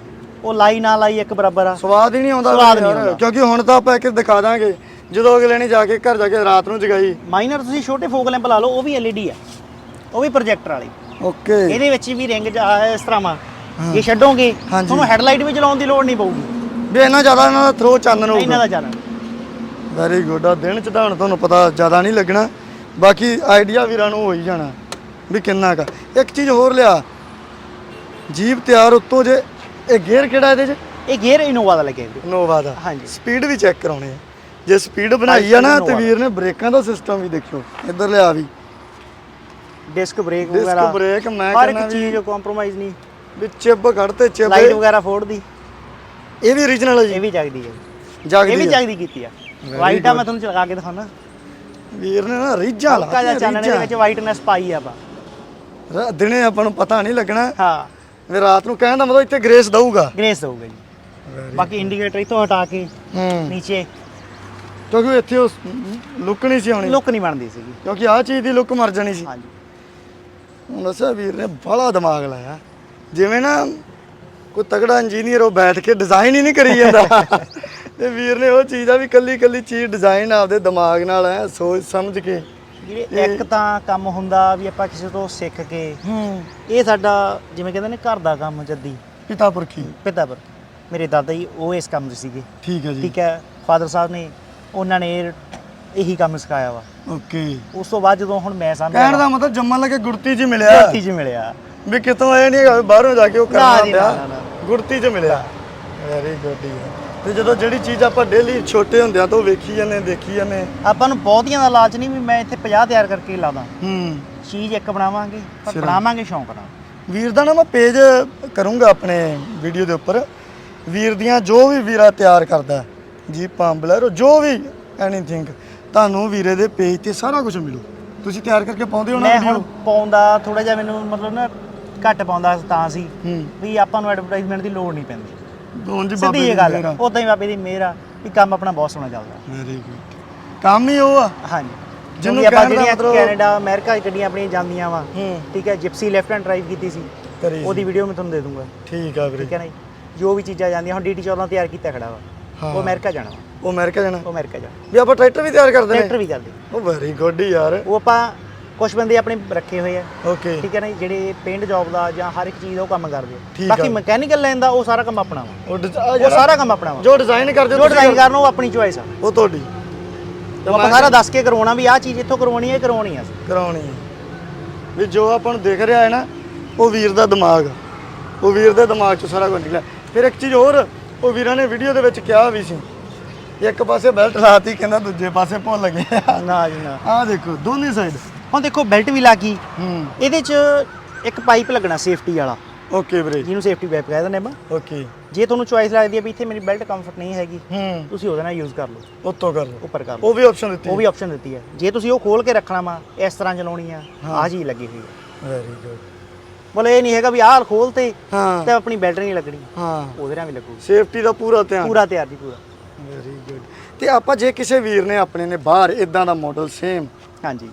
ਉਹ ਲਾਈ ਨਾ ਲਾਈ ਇੱਕ ਬਰਾਬਰ ਆ। ਸਵਾਦ ਹੀ ਨਹੀਂ ਆਉਂਦਾ ਸਵਾਦ ਨਹੀਂ ਆਉਂਦਾ। ਕਿਉਂਕਿ ਹੁਣ ਤਾਂ ਆਪਾਂ ਇੱਕ ਦਿਖਾ ਦਾਂਗੇ। ਜਦੋਂ ਅਗਲੇ ਨੇ ਜਾ ਕੇ ਘਰ ਜਾ ਕੇ ਰਾਤ ਨੂੰ ਜਗਾਈ। ਮਾਈਨਰ ਤੁਸੀਂ ਛੋਟੇ ਫੋਕ ਲੈਂਪ ਲਾ ਲਓ ਉਹ ਵੀ ਐਲਈਡੀ ਆ। ਉਹ ਵੀ ਪ੍ਰੋਜੈਕਟਰ ਵਾਲੀ। ਓਕੇ ਇਹਦੇ ਵਿੱਚ ਵੀ ਰਿੰਗ ਇਸ ਤਰ੍ਹਾਂ ਵਾ। ਇਹ ਛੱਡੋਗੇ ਹਾਂਜੀ। ਤੁਹਾਨੂੰ ਹੈਡਲਾਈਟ ਵੀ ਚਲਾਉਣ ਦੀ ਲੋੜ ਨਹੀਂ ਪਊਗੀ। ਵੀ ਇੰਨਾ ਜ਼ਿਆਦਾ ਇਹਨਾਂ ਦਾ ਥਰੋ ਚਾਨਣ ਇਹਨਾਂ ਹੋਊਗਾ ਦਾ ਚੱਲਣ ਵੈਰੀ ਗੁੱਡ ਆ ਦਿਨ ਚ ਤਾਂ ਹੁਣ ਤੁਹਾਨੂੰ ਪਤਾ ਜ਼ਿਆਦਾ ਨਹੀਂ ਲੱਗਣਾ। ਬਾਕੀ ਆਈਡੀਆ ਵੀਰਾਂ ਨੂੰ ਹੋ ਹੀ ਜਾਣਾ ਵੀ ਕਿੰਨਾ ਕਾ ਇੱਕ ਚੀਜ਼ ਹੋਰ ਲਿਆ। ਜੀਪ ਤਿਆਰ ਉੱਤੋਂ ਜੇ ਇਹ ਗੇਅਰ ਕਿਹੜਾ ਇਹਦੇ ਚ? ਇਹ ਗੇਅਰ ਇਨੋਵਾ ਦਾ ਲੱਗਿਆ ਵੀਰੇ ਨੋਵਾ ਦਾ। ਹਾਂਜੀ। ਸਪੀਡ ਵੀ ਚੈੱਕ ਕਰਾਉਣੇ ਆ। ਜੇ ਸਪੀਡ ਬਣਾਈ ਆ ਨਾ ਤੇ Innova ਵੀਰ ਨੇ ਬ੍ਰੇਕਾਂ ਦਾ ਸਿਸਟਮ ਵੀ ਦੇਖਿਓ। ਇੱਧਰ ਲਿਆ ਵੀ। ਡਿਸਕ ਬ੍ਰੇਕ ਡਿਸਕ ਵਗੈਰਾ। ਬ੍ਰੇਕ ਮੈਂ ਹਰ ਇੱਕ ਕਹਿੰਦਾ ਵੀ ਚੀਜ਼ ਕੰਪਰੋਮਾਈਜ਼ ਨਹੀਂ। ਵੀ ਚਿੱਬ ਕੱਢਤੇ ਚਿੱਬ ਲਾਈਟ ਵਗੈਰਾ ਫੋੜ ਦੀ ਇਹ ਵੀ origignal ਹੈ ਇਹ ਜੀ ਵੀ ਜਗਦੀ ਹੈ ਜਗਦੀ ਇਹ ਵੀ। ਜਗਦੀ ਕੀਤੀ ਆ। ਵਾਈਟ ਆ ਮੈਂ ਤੁਹਾਨੂੰ ਚਲਾ ਕੇ ਦਿਖਾਉਣਾ। ਵੀਰ ਨੇ ਨਾ ਰੀਝਾਂ ਹਲਕਾ ਜਿਹਾ ਚਾਨਣ ਦੇ ਵਿੱਚ ਵਾਈਟਨੈਸ ਪਾਈ ਆ ਆਪਾਂ। ਰਾ- ਦਿਨੇ ਆਪਾਂ ਨੂੰ ਪਤਾ ਨਹੀਂ ਲੱਗਣਾ। ਹਾਂ। ਵੀ ਰਾਤ ਨੂੰ ਕਹਿਣ ਦਾ ਮਤਲਬ ਇੱਥੇ ਗ੍ਰੇਸ ਦਊਗਾ। ਗ੍ਰੇਸ ਦਊਗਾ ਜੀ। ਬਾਕੀ ਇੰਡੀਕੇਟਰ ਇਥੋਂ ਹਟਾ ਕੇ ਹੂੰ। ਨੀਚੇ। ਕਿਉਂਕਿ ਇੱਥੇ ਉਸ ਲੁੱਕ ਨਹੀਂ ਸੀ ਆਉਣੀ। ਲੁੱਕ ਨਹੀਂ ਬਣਦੀ ਸੀਗੀ। ਕਿਉਂਕਿ ਆਹ ਚੀਜ਼ ਦੀ ਲੁੱਕ ਮਰ ਜਾਣੀ ਸੀ। ਹਾਂਜੀ। ਹੁਣ ਦੱਸਿਆ ਵੀਰ ਨੇ ਬੜਾ ਦਿਮਾਗ ਲਾਇਆ। ਜਿਵੇਂ ਨਾ ਕੋਈ ਤਗੜਾ ਇੰਜੀਨੀਅਰ ਉਹ ਬੈਠ ਕੇ ਡਿਜ਼ਾਈਨ ਹੀ ਨਹੀਂ ਕਰੀ ਜਾਂਦਾ। ਤੇ ਵੀਰ ਨੇ ਉਹ ਚੀਜ਼ ਆ ਵੀ ਕੱਲੀ ਕੱਲੀ ਚੀਜ਼ ਡਿਜ਼ਾਈਨ ਆਪਦੇ ਦਿਮਾਗ ਨਾਲ ਐ ਸੋਚ ਸਮਝ ਕੇ। ਜਿਹੜੇ ਇੱਕ ਤਾਂ ਕੰਮ ਹੁੰਦਾ ਵੀ ਆਪਾਂ ਕਿਸੇ ਤੋਂ ਸਿੱਖ ਕੇ। ਹੂੰ। ਇਹ ਸਾਡਾ ਜਿਵੇਂ ਕਹਿੰਦੇ ਨੇ ਘਰ ਦਾ ਕੰਮ ਜੱਦੀ। ਪਿਤਾ ਪੁਰਖੀ। ਪਿਤਾ ਪਰ ਮੇਰੇ ਦਾਦਾ ਜੀ ਉਹ ਇਸ ਕੰਮ 'ਚ ਸੀਗੇ। ਠੀਕ ਹੈ ਜੀ। ਠੀਕ ਹੈ ਫਾਦਰ ਸਾਹਿਬ ਨੇ ਉਹਨਾਂ ਨੇ ਇਹ- ਕੰਮ ਸਿਖਾਇਆ ਵਾ। ਓਕੇ। ਉਸ ਤੋਂ ਬਾਅਦ ਜਦੋਂ ਹੁਣ ਮੈਂ ਕਹਿਣ ਸਮਝਿਆ ਦਾ ਮਤਲਬ ਜੰਮਣ ਲੱਗੇ ਗੁੜਤੀ ਜੀ ਮਿਲਿਆ। ਧਰਤੀ 'ਚ ਮਿਲਿਆ। ਵੀ ਕਿਤੋਂ ਆਇਆ ਨਹੀਂ ਹੈਗਾ ਬਾਹਰੋਂ ਜਾ ਕੇ ਉਹ ਕਰਨਾ ਜੀ, ਪਿਆ। ਨਾ, ਨਾ, ਨਾ। ਗੁੜਤੀ 'ਚ ਮਿਲਿਆ। ਵੈਰੀ ਗੁੱਡ ਤੇ ਜਦੋਂ ਜਿਹੜੀ ਚੀਜ਼ ਆਪਾਂ ਡੇਲੀ ਛੋਟੇ ਹੁੰਦਿਆਂ ਤੋਂ ਵੇਖੀ ਜਾਂਦੇ ਦੇਖੀ ਜਾਂਦੇ। ਆਪਾਂ ਨੂੰ ਬਹੁਤੀਆਂ ਦਾ ਲਾਲਚ ਨਹੀਂ ਵੀ ਮੈਂ ਇੱਥੇ 50 ਤਿਆਰ ਕਰਕੇ ਲਾਦਾ। ਹੂੰ। ਚੀਜ਼ ਇੱਕ ਬਣਾਵਾਂਗੇ ਪਰ ਸਿਰਾ। ਬਣਾਵਾਂਗੇ ਸ਼ੌਂਕ ਨਾਲ। ਵੀਰ ਦਾ ਨਾ ਮੈਂ ਪੇਜ ਕਰੂੰਗਾ ਆਪਣੇ ਵੀਡੀਓ ਦੇ ਉੱਪਰ। ਵੀਰ ਦੀਆਂ ਜੋ ਵੀ ਵੀਰਾ ਤਿਆਰ ਕਰਦਾ ਜੀਪਾਂ ਬਲੈਰੋ ਜੋ ਵੀ ਐਨੀਥਿੰਗ ਤੁਹਾਨੂੰ ਵੀਰੇ ਦੇ ਪੇਜ ਤੇ ਸਾਰਾ ਕੁਝ ਮਿਲੂ। ਤੁਸੀਂ ਤਿਆਰ ਕਰਕੇ ਪਾਉਂਦੇ ਹੋ ਨਾ ਮੈਂ ਹੁਣ ਪਾਉਂਦਾ ਥੋੜਾ ਜਿਹਾ ਮੈਨੂੰ ਮਤਲਬ ਨਾ ਘੱਟ ਪਾਉਂਦਾ ਤਾਂ ਸੀ ਵੀ ਆਪਾਂ ਨੂੰ ਐਡਵਰਟਾਈਜ਼ਮੈਂਟ ਦੀ ਲੋੜ ਨਹੀਂ ਪੈਂਦੀ। ਸਿੱਧੀ ਬਾਬੇ ਦੀ ਗੱਲ ਉਦਾਂ ਹੀ ਬਾਬੇ ਦੀ ਮਿਹਰ ਆ ਵੀ ਕੰਮ ਆਪਣਾ ਬਹੁਤ ਸੋਹਣਾ ਚੱਲਦਾ। ਵੈਰੀ ਗੁੱਡ ਕੰਮ ਹੀ ਉਹ ਆ। ਹਾਂਜੀ। ਜਿਹਨੂੰ ਆਪਾਂ ਜਿਹੜੀਆਂ ਕੈਨੇਡਾ ਅਮਰੀਕਾ ਗੱਡੀਆਂ ਆਪਣੀਆਂ ਜਾਂਦੀਆਂ ਵਾ। ਠੀਕ ਹੈ ਜਿਪਸੀ ਲੈਫਟ ਹੈਂਡ ਡਰਾਈਵ ਕੀਤੀ ਸੀ। ਉਹਦੀ ਵੀਡੀਓ ਮੈਂ ਤੁਹਾਨੂੰ ਦੇ ਦੂੰਗਾ। ਠੀਕ ਆ ਵੀਰੇ। ਠੀਕ ਹੈ ਨਾ ਜੀ? ਜੋ ਵੀ ਚੀਜ਼ਾਂ ਜਾਂਦੀਆਂ ਹੁਣ ਡੀਟੀ 14 ਤਿਆਰ ਕੀਤਾ ਖੜਾ ਵਾ। ਉਹ ਅਮਰੀਕਾ ਜਾਣਾ ਉਹ ਅਮਰੀਕਾ ਜਾਣਾ। ਉਹ ਅਮਰੀਕਾ ਜਾਣਾ। ਵੀ ਆਪਾਂ ਟਰੈਕਟਰ ਵੀ ਤਿਆਰ ਕਰਦੇ ਟਰੈਕਟਰ ਨੇ ਵੀ ਕਰਦੇ ਉਹ ਵੈਰੀ ਗੁੱਡ ਯਾਰ। ਉਹ ਆਪਾਂ ਕੁਝ ਬੰਦੇ ਆਪਣੇ ਰੱਖੇ ਹੋਏ ਆ। ਓਕੇ ਠੀਕ ਹੈ ਨਾ ਜੀ, ਜਿਹੜੇ ਪੇਂਟ ਜੌਬ ਦਾ ਜਾਂ ਹਰ ਇੱਕ ਚੀਜ਼ ਦਾ ਉਹ ਕੰਮ ਕਰਦੇ ਠੀਕ ਆ। ਬਾਕੀ। ਮਕੈਨੀਕਲ ਲਾਈਨ ਦਾ ਉਹ ਸਾਰਾ ਕੰਮ ਆਪਣਾ ਵਾ। ਉਹ ਡਿਜ਼- ਆਹ ਉਹ ਜਿਹੜਾ- ਸਾਰਾ ਕੰਮ ਆਪਣਾ ਵਾ। ਜੋ ਡਿਜ਼ਾਈਨ ਕਰਦੇ ਜੋ ਡਿਜ਼ਾਈਨ ਕਰਨਾ ਉਹ ਆਪਣੀ ਚੋਇਸ ਆ। ਉਹ ਤੁਹਾਡੀ। ਉਹ ਆਪਾਂ ਸਾਰਾ ਦੱਸ ਕੇ ਕਰਵਾਉਣਾ ਵੀ ਆਹ ਚੀਜ਼ ਇੱਥੋਂ ਕਰਵਾਉਣੀ ਹੈ ਇਹ ਕਰਵਾਉਣੀ ਆ। ਕਰਾਉਣੀ ਹੈ ਵੀ ਜੋ ਆਪਾਂ ਨੂੰ ਦਿਖ ਰਿਹਾ ਹੈ ਨਾ ਉਹ ਵੀਰ ਦਾ ਦਿਮਾਗ ਆ। ਉਹ ਵੀਰ ਦੇ ਦਿਮਾਗ 'ਚ ਸਾਰਾ ਕੁਝ ਨਿਕਲਿਆ। ਫਿਰ ਇੱਕ ਚੀਜ਼ ਹੋਰ ਉਹ ਵੀਰਾਂ ਨੇ ਵੀਡੀਓ ਦੇ ਵਿੱਚ ਕਿਹਾ ਵੀ ਸੀ। ਇੱਕ ਪਾਸੇ ਬੈਲਟ ਲਾਤੀ ਕਹਿੰਦਾ ਦੂਜੇ ਪਾਸੇ ਭੁੱਲ ਗਿਆ ਨਾ ਜੀ ਨਾ। ਆਹ ਦੇਖੋ ਦੋਨੇ ਸਾਈਡ ਹੁਣ ਦੇਖੋ ਬੈਲਟ ਵੀ ਲੱਗੀ। ਹੂੰ। ਇਹਦੇ 'ਚ ਇੱਕ ਪਾਈਪ ਲੱਗਣਾ ਸੇਫਟੀ ਵਾਲਾ। ਓਕੇ ਵੀਰੇ। ਜਿਹਨੂੰ ਸੇਫਟੀ ਪਾਈਪ ਕਹਿੰਦੇ ਨੇ ਆਪਾਂ। ਓਕੇ ਜੇ ਤੁਹਾਨੂੰ ਚੋਇਸ ਲੱਗਦੀ ਹੈ ਵੀ ਇੱਥੇ ਮੇਰੀ ਬੈਲਟ ਕੰਫਰਟ ਨਹੀਂ ਹੈਗੀ ਹੂੰ। ਤੁਸੀਂ ਉਹਦੇ ਨਾਲ ਯੂਜ਼ ਕਰ ਲਓ। ਉੱਤੋਂ ਕਰ ਲਓ। ਉੱਪਰ ਕਰ ਲਓ। ਉਹ ਵੀ ਆਪਸ਼ਨ ਦਿੱਤੀ। ਉਹ ਵੀ ਆਪਸ਼ਨ ਦਿੱਤੀ ਹੈ ਜੇ ਤੁਸੀਂ ਉਹ ਖੋਲ ਕੇ ਰੱਖਣਾ ਵਾ ਇਸ ਤਰ੍ਹਾਂ ਚਲਾਉਣੀ ਆ ਆਹ ਚੀਜ਼ ਲੱਗੀ ਹੋਈ ਹੈ ਵੈਰੀ ਗੁੱਡ ਬੋਲੇ ਇਹ ਨਹੀਂ ਹੈਗਾ ਵੀ ਆਹ ਖੋਲ ਤੇ ਹਾਂ। ਤੇ ਆਪਣੀ ਬੈਲਟ ਨਹੀਂ ਲੱਗਣੀ। ਹਾਂ। ਉਹਦੇ ਨਾਲ ਵੀ ਲੱਗੂਗੀ ਸੇਫਟੀ ਦਾ ਪੂਰਾ ਧਿਆਨ। ਪੂਰਾ ਤਿਆਰ ਜੀ ਪੂਰਾ। ਵੈਰੀ ਗੁੱਡ ਤੇ ਆਪਾਂ ਜੇ ਕਿਸੇ ਵੀਰ ਨੇ ਆਪਣੇ ਨੇ ਬਾਹਰ ਇਦਾਂ ਦਾ ਮਾਡਲ ਸੇਮ ਹਾਂਜੀ।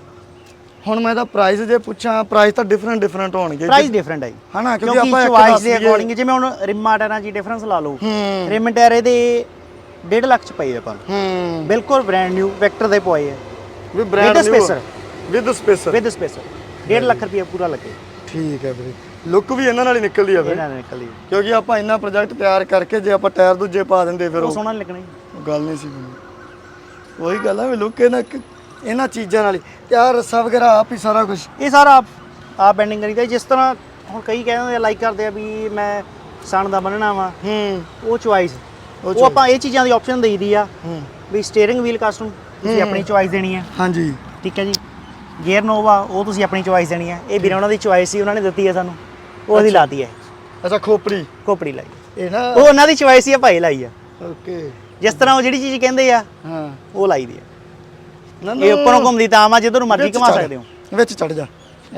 ਹੁਣ ਮੈਂ ਤਾਂ ਪ੍ਰਾਈਸ ਜੇ ਪੁੱਛਾਂ ਪ੍ਰਾਈਸ ਤਾਂ ਡਿਫਰੈਂਟ ਡਿਫਰੈਂਟ ਹੋਣਗੇ। ਪ੍ਰਾਈਸ ਡਿਫਰੈਂਟ ਹੈ ਜੀ। ਹਨਾ ਕਿਉਂਕਿ ਆਪਾਂ ਇੱਕ ਚੁਆਇਸ ਦੇ ਅਕੋਰਡਿੰਗ ਜਿਵੇਂ ਹੁਣ ਰਿਮਾਂ ਟਾਇਰਾਂ 'ਚ ਡਿਫਰੈਂਸ ਲਾ ਲਓ। ਰਿਮ ਟਾਇਰ ਇਹਦੇ 1.5 ਲੱਖ 'ਚ ਪਏ ਆਪਾਂ ਹੂੰ। ਬਿਲਕੁਲ ਬ੍ਰਾਂਡ ਨਿਊ ਵੈਕਟਰ ਦੇ ਪਏ ਹੈ ਵੀ brand With spacer. With spacer with spacer 1.5 lakh ਰੁਪਏ ਪੂਰਾ ਲੱਗੇ। ਠੀਕ ਹੈ ਵੀਰੇ। ਲੁੱਕ ਵੀ ਇਹਨਾਂ ਨਾਲ ਹੀ ਨਿਕਲਦੀ ਆ ਫਿਰ। ਇਹਨਾਂ ਨੇ ਨਿਕਲੀ ਕਿਉਂਕਿ ਆਪਾਂ ਇੰਨਾ ਪ੍ਰੋਜੈਕਟ ਤਿਆਰ ਕਰਕੇ ਜੇ ਆਪਾਂ ਟਾਇਰ ਦੂਜੇ ਪਾ ਦਿੰਦੇ ਫਿਰ ਉਹ ਸੋਹਣਾ ਲੱਗਣਾ ਗੱਲ ਨਹੀਂ ਸੀ ਉਹੀ ਗੱਲ ਆ ਵੀ ਲੁੱਕ ਇਹਨਾਂ ਇਹਨਾਂ ਚੀਜ਼ਾਂ ਨਾਲ ਹੀ। ਤਿਆਰ ਰੱਸਾ ਵਗੈਰਾ ਆਪ ਹੀ ਸਾਰਾ ਕੁਝ ਇਹ ਸਾਰਾ ਆਪ ਆਪ ਬੈਂਡਿੰਗ ਕਰੀਦਾ ਜਿਸ ਤਰ੍ਹਾਂ ਹੁਣ ਕਈ ਕਹਿੰਦੇ ਆ ਲਾਈਕ ਕਰਦੇ ਆ ਵੀ ਮੈਂ ਸਣ ਦਾ ਬੰਨਣਾ ਵਾ। ਹੂੰ। ਉਹ ਚੁਆਇਸ ਉਹ ਉਹ ਆਪਾਂ ਇਹ ਚੀਜ਼ਾਂ ਦੀ ਆਪਸ਼ਨ ਦੇਈਦੀ ਆ ਹੂੰ। ਵੀ ਸਟੀਅਰਿੰਗ ਵੀਲ ਕਸਟਮ ਤੁਸੀਂ ਆਪਣੀ ਚੁਆਇਸ ਦੇਣੀ ਆ। ਹਾਂਜੀ। ਠੀਕ ਹੈ ਜੀ। ਗੇਅਰ ਨੋਵਾ ਉਹ ਤੁਸੀਂ ਆਪਣੀ ਚੁਆਇਸ ਦੇਣੀ ਆ। ਇਹ ਵੀਰਾਂ ਉਹਨਾਂ ਦੀ ਚੁਆਇਸ ਸੀ ਉਹਨਾਂ ਨੇ ਦਿੱਤੀ ਹੈ ਸਾਨੂੰ। ਉਹ ਅਸੀਂ ਲਾਤੀ ਹੈ ਅੱਛਾ ਖੋਪੜੀ। ਕੋਪੜੀ ਲਾਈ। ਇਹ ਨਾ ਉਹ ਉਹਨਾਂ ਦੀ ਚੁਆਇਸ ਹੀ ਆ ਭਾਈ ਲਾਈ ਆ। ਓਕੇ ਜਿਸ ਤਰ੍ਹਾਂ ਉਹ ਜਿਹੜੀ ਚੀਜ਼ ਕਹਿੰਦੇ ਆ ਹਾਂ। ਉਹ ਲਾਈ ਦੀ ਆ। ਇਹ ਉੱਪਰੋਂ ਘੁੰਮਦੀ ਤਾਂ ਆ ਜਿੱਧਰ ਮਰਜ਼ੀ ਘੁਮਾ। ਸਕਦੇ ਹੋ। ਵਿੱਚ ਚੜ ਜਾ।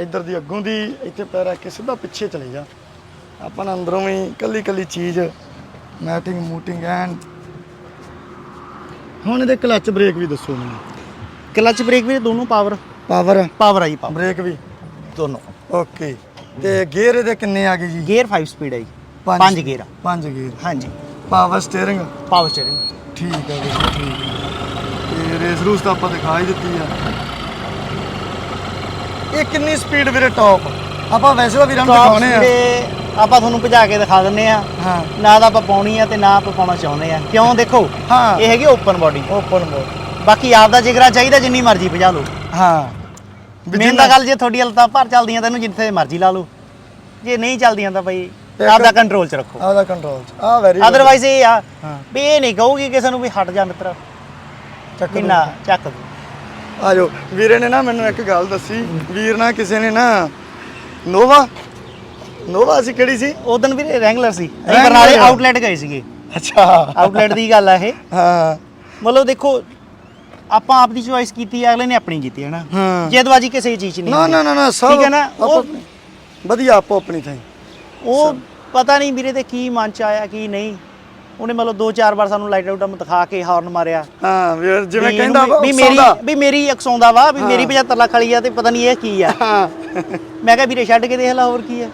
ਇੱਧਰ ਦੀ ਅੱਗੋਂ ਦੀ ਇੱਥੇ ਪੈਰ ਰੱਖ ਕੇ ਸਿੱਧਾ ਪਿੱਛੇ ਚਲੇ ਜਾ। ਆਪਾਂ ਨੂੰ ਅੰਦਰੋਂ ਵੀ ਕੱਲੀ ਕੱਲੀ ਚੀਜ਼ ਮੈਟਿੰਗ ਮੂਟਿੰਗ ਐਂਡ ਹੁਣ ਇਹਦੇ ਕਲੱਚ ਬ੍ਰੇਕ ਵੀ ਦੱਸੋ ਮੈਨੂੰ। ਕਲਚ ਬ੍ਰੇਕ ਵੀ ਦੋਨੋਂ ਪਾਵਰ। ਪਾਵਰ। ਪਾਵਰ ਆ ਜੀ ਪਾਵਰ। ਬ੍ਰੇਕ ਵੀ। ਦੋਨੋਂ। ਓਕੇ। ਤੇ ਗੇਅਰ ਇਹਦੇ ਕਿੰਨੇ ਆ ਗਏ ਜੀ? ਗੇਅਰ 5 ਸਪੀਡ ਹੈ ਜੀ। ਪੰਜ। ਗੇਅਰ ਪੰਜ ਗੇਅਰ। ਹਾਂਜੀ। Power steering? Power steering. ਠੀਕ ਹੈ ਜੀ, ਠੀਕ ਹੈ ਰੇਸ ਰੂਸ ਤਾਂ ਆਪਾਂ ਦਿਖਾ ਹੀ ਦਿੱਤੀ ਆ। ਇਹ ਕਿੰਨੀ ਸਪੀਡ ਵੀਰੇ ਟੌਪ ਆਪਾਂ ਵੈਸੇ ਤਾਂ ਵੀਰਾਂ ਨੂੰ ਟੌਪ ਦਿਖਾਉਣੇ ਆ। ਸਪੀਡ ਆਪਾਂ ਤੁਹਾਨੂੰ ਭਜਾ ਕੇ ਦਿਖਾ ਦਿੰਨੇ ਆ। ਹਾਂ। ਨਾ ਤਾਂ ਆਪਾਂ ਪਾਉਣੀ ਆ ਤੇ ਨਾ ਆਪਾਂ ਪਾਉਣਾ ਚਾਹੁੰਦੇ ਆ। ਕਿਉਂ ਦੇਖੋ? ਹਾਂ। ਇਹ ਹੈਗੀ ਓਪਨ ਬਾਡੀ ਓਪਨ ਮੋਡ ਬਾਕੀ ਆਪ ਦਾ ਜਿਗਰਾ ਚਾਹੀਦਾ ਜਿੰਨੀ ਮਰਜ਼ੀ ਭਜਾ ਲਓ। ਹਾਂ। ਵੀ ਮੇਨ ਤਾਂ ਗੱਲ ਜੇ ਤੁਹਾਡੀ ਹਲਤਾ ਭਰ ਚੱਲਦੀਆਂ ਤੈਨੂੰ ਜਿੱਥੇ ਮਰਜ਼ੀ ਲਾ ਲਓ। ਜੇ ਨਹੀਂ ਚੱਲਦੀਆਂ ਤਾਂ ਇੱਕ- ਆਪ ਦਾ ਕੰਟਰੋਲ ਚ ਰੱਖੋ। ਆਪਦਾ ਕੰਟਰੋਲ ਚ। ਆ ਵੈਰੀ ਅਦਰਵਾਈਜ਼ ਇਹ ਆ ਹਾਂ। ਵੀ ਇਹ ਨਹੀਂ ਕਹੂਗੀ ਕਿਸੇ ਨੂੰ ਵੀ ਹਟ ਜਾ ਮਿੱਤਰ। ਚੱਕ ਵੀ ਨਾ ਚੱਕ ਦੂ। ਆਜੋ ਵੀਰੇ ਨੇ ਨਾ ਮੈਨੂੰ ਇੱਕ ਗੱਲ ਦੱਸੀ ਵੀਰ ਨਾ ਕਿਸੇ ਨੇ ਨਾ ਨੋਵਾ ਨੋਵਾ ਸੀ ਕਿਹੜੀ ਸੀ? ਉਹ ਦਿਨ ਵੀਰੇ ਰੈਂਗਲਰ ਸੀ। ਅਸੀਂ Wrangler ਬਰਨਾਲੇ। ਆਊਟਲੈਟ ਗਏ ਸੀਗੇ। ਅੱਛਾ। ਆਊਟਲੈਟ ਦੀ ਗੱਲ ਆ ਇਹ। ਹਾਂ। ਮਤਲਬ ਦੇਖੋ ਆਪਾਂ ਆਪ ਦੀ ਚੋਇਸ ਕੀਤੀ ਆ, ਅਗਲੇ ਨੇ ਆਪਣੀ ਕੀਤੀ ਹੈ ਨਾ ਹਾਂ। ਜੇਦਬਾਜੀ ਕਿਸੇ ਚੀਜ਼ 'ਚ ਨਹੀਂ ਨਾ ਹੁੰਦੀ। ਨਾ ਨਾ ਨਾ ਸਭ ਠੀਕ ਹੈ ਨਾ, ਉਹ- ਵਧੀਆ ਆਪੋ ਆਪਣੀ ਥਾਂ। ਉਹ ਪਤਾ ਨਹੀਂ ਵੀਰੇ ਤੇ ਕੀ ਮਨ ਚ ਆਇਆ ਕੀ ਨਹੀਂ। ਉਹਨੇ ਮਤਲਬ ਦੋ ਚਾਰ ਵਾਰ ਸਾਨੂੰ ਲਾਈਟ ਆਊਟ ਦਿਖਾ ਕੇ ਹਾਰਨ ਮਾਰਿਆ। ਹਾਂ ਵੀਰ ਜਿਵੇਂ ਵੀ ਕਹਿੰਦਾ ਇਹਨੂੰ ਵਾ ਵੀ ਮੇਰੀ। ਵੀ ਮੇਰੀ ਅਕਸਾਉਂਦਾ ਵਾ ਵੀ ਮੇਰੀ 75 ਲੱਖ ਵਾਲੀ ਆ ਤੇ ਪਤਾ ਨਹੀਂ ਇਹ ਕੀ ਆ। ਹਾਂ। ਮੈਂ ਕਿਹਾ ਵੀਰੇ ਛੱਡ ਕੇ ਦੇਖ ਲੈ ਹੋਰ ਕੀ ਆ।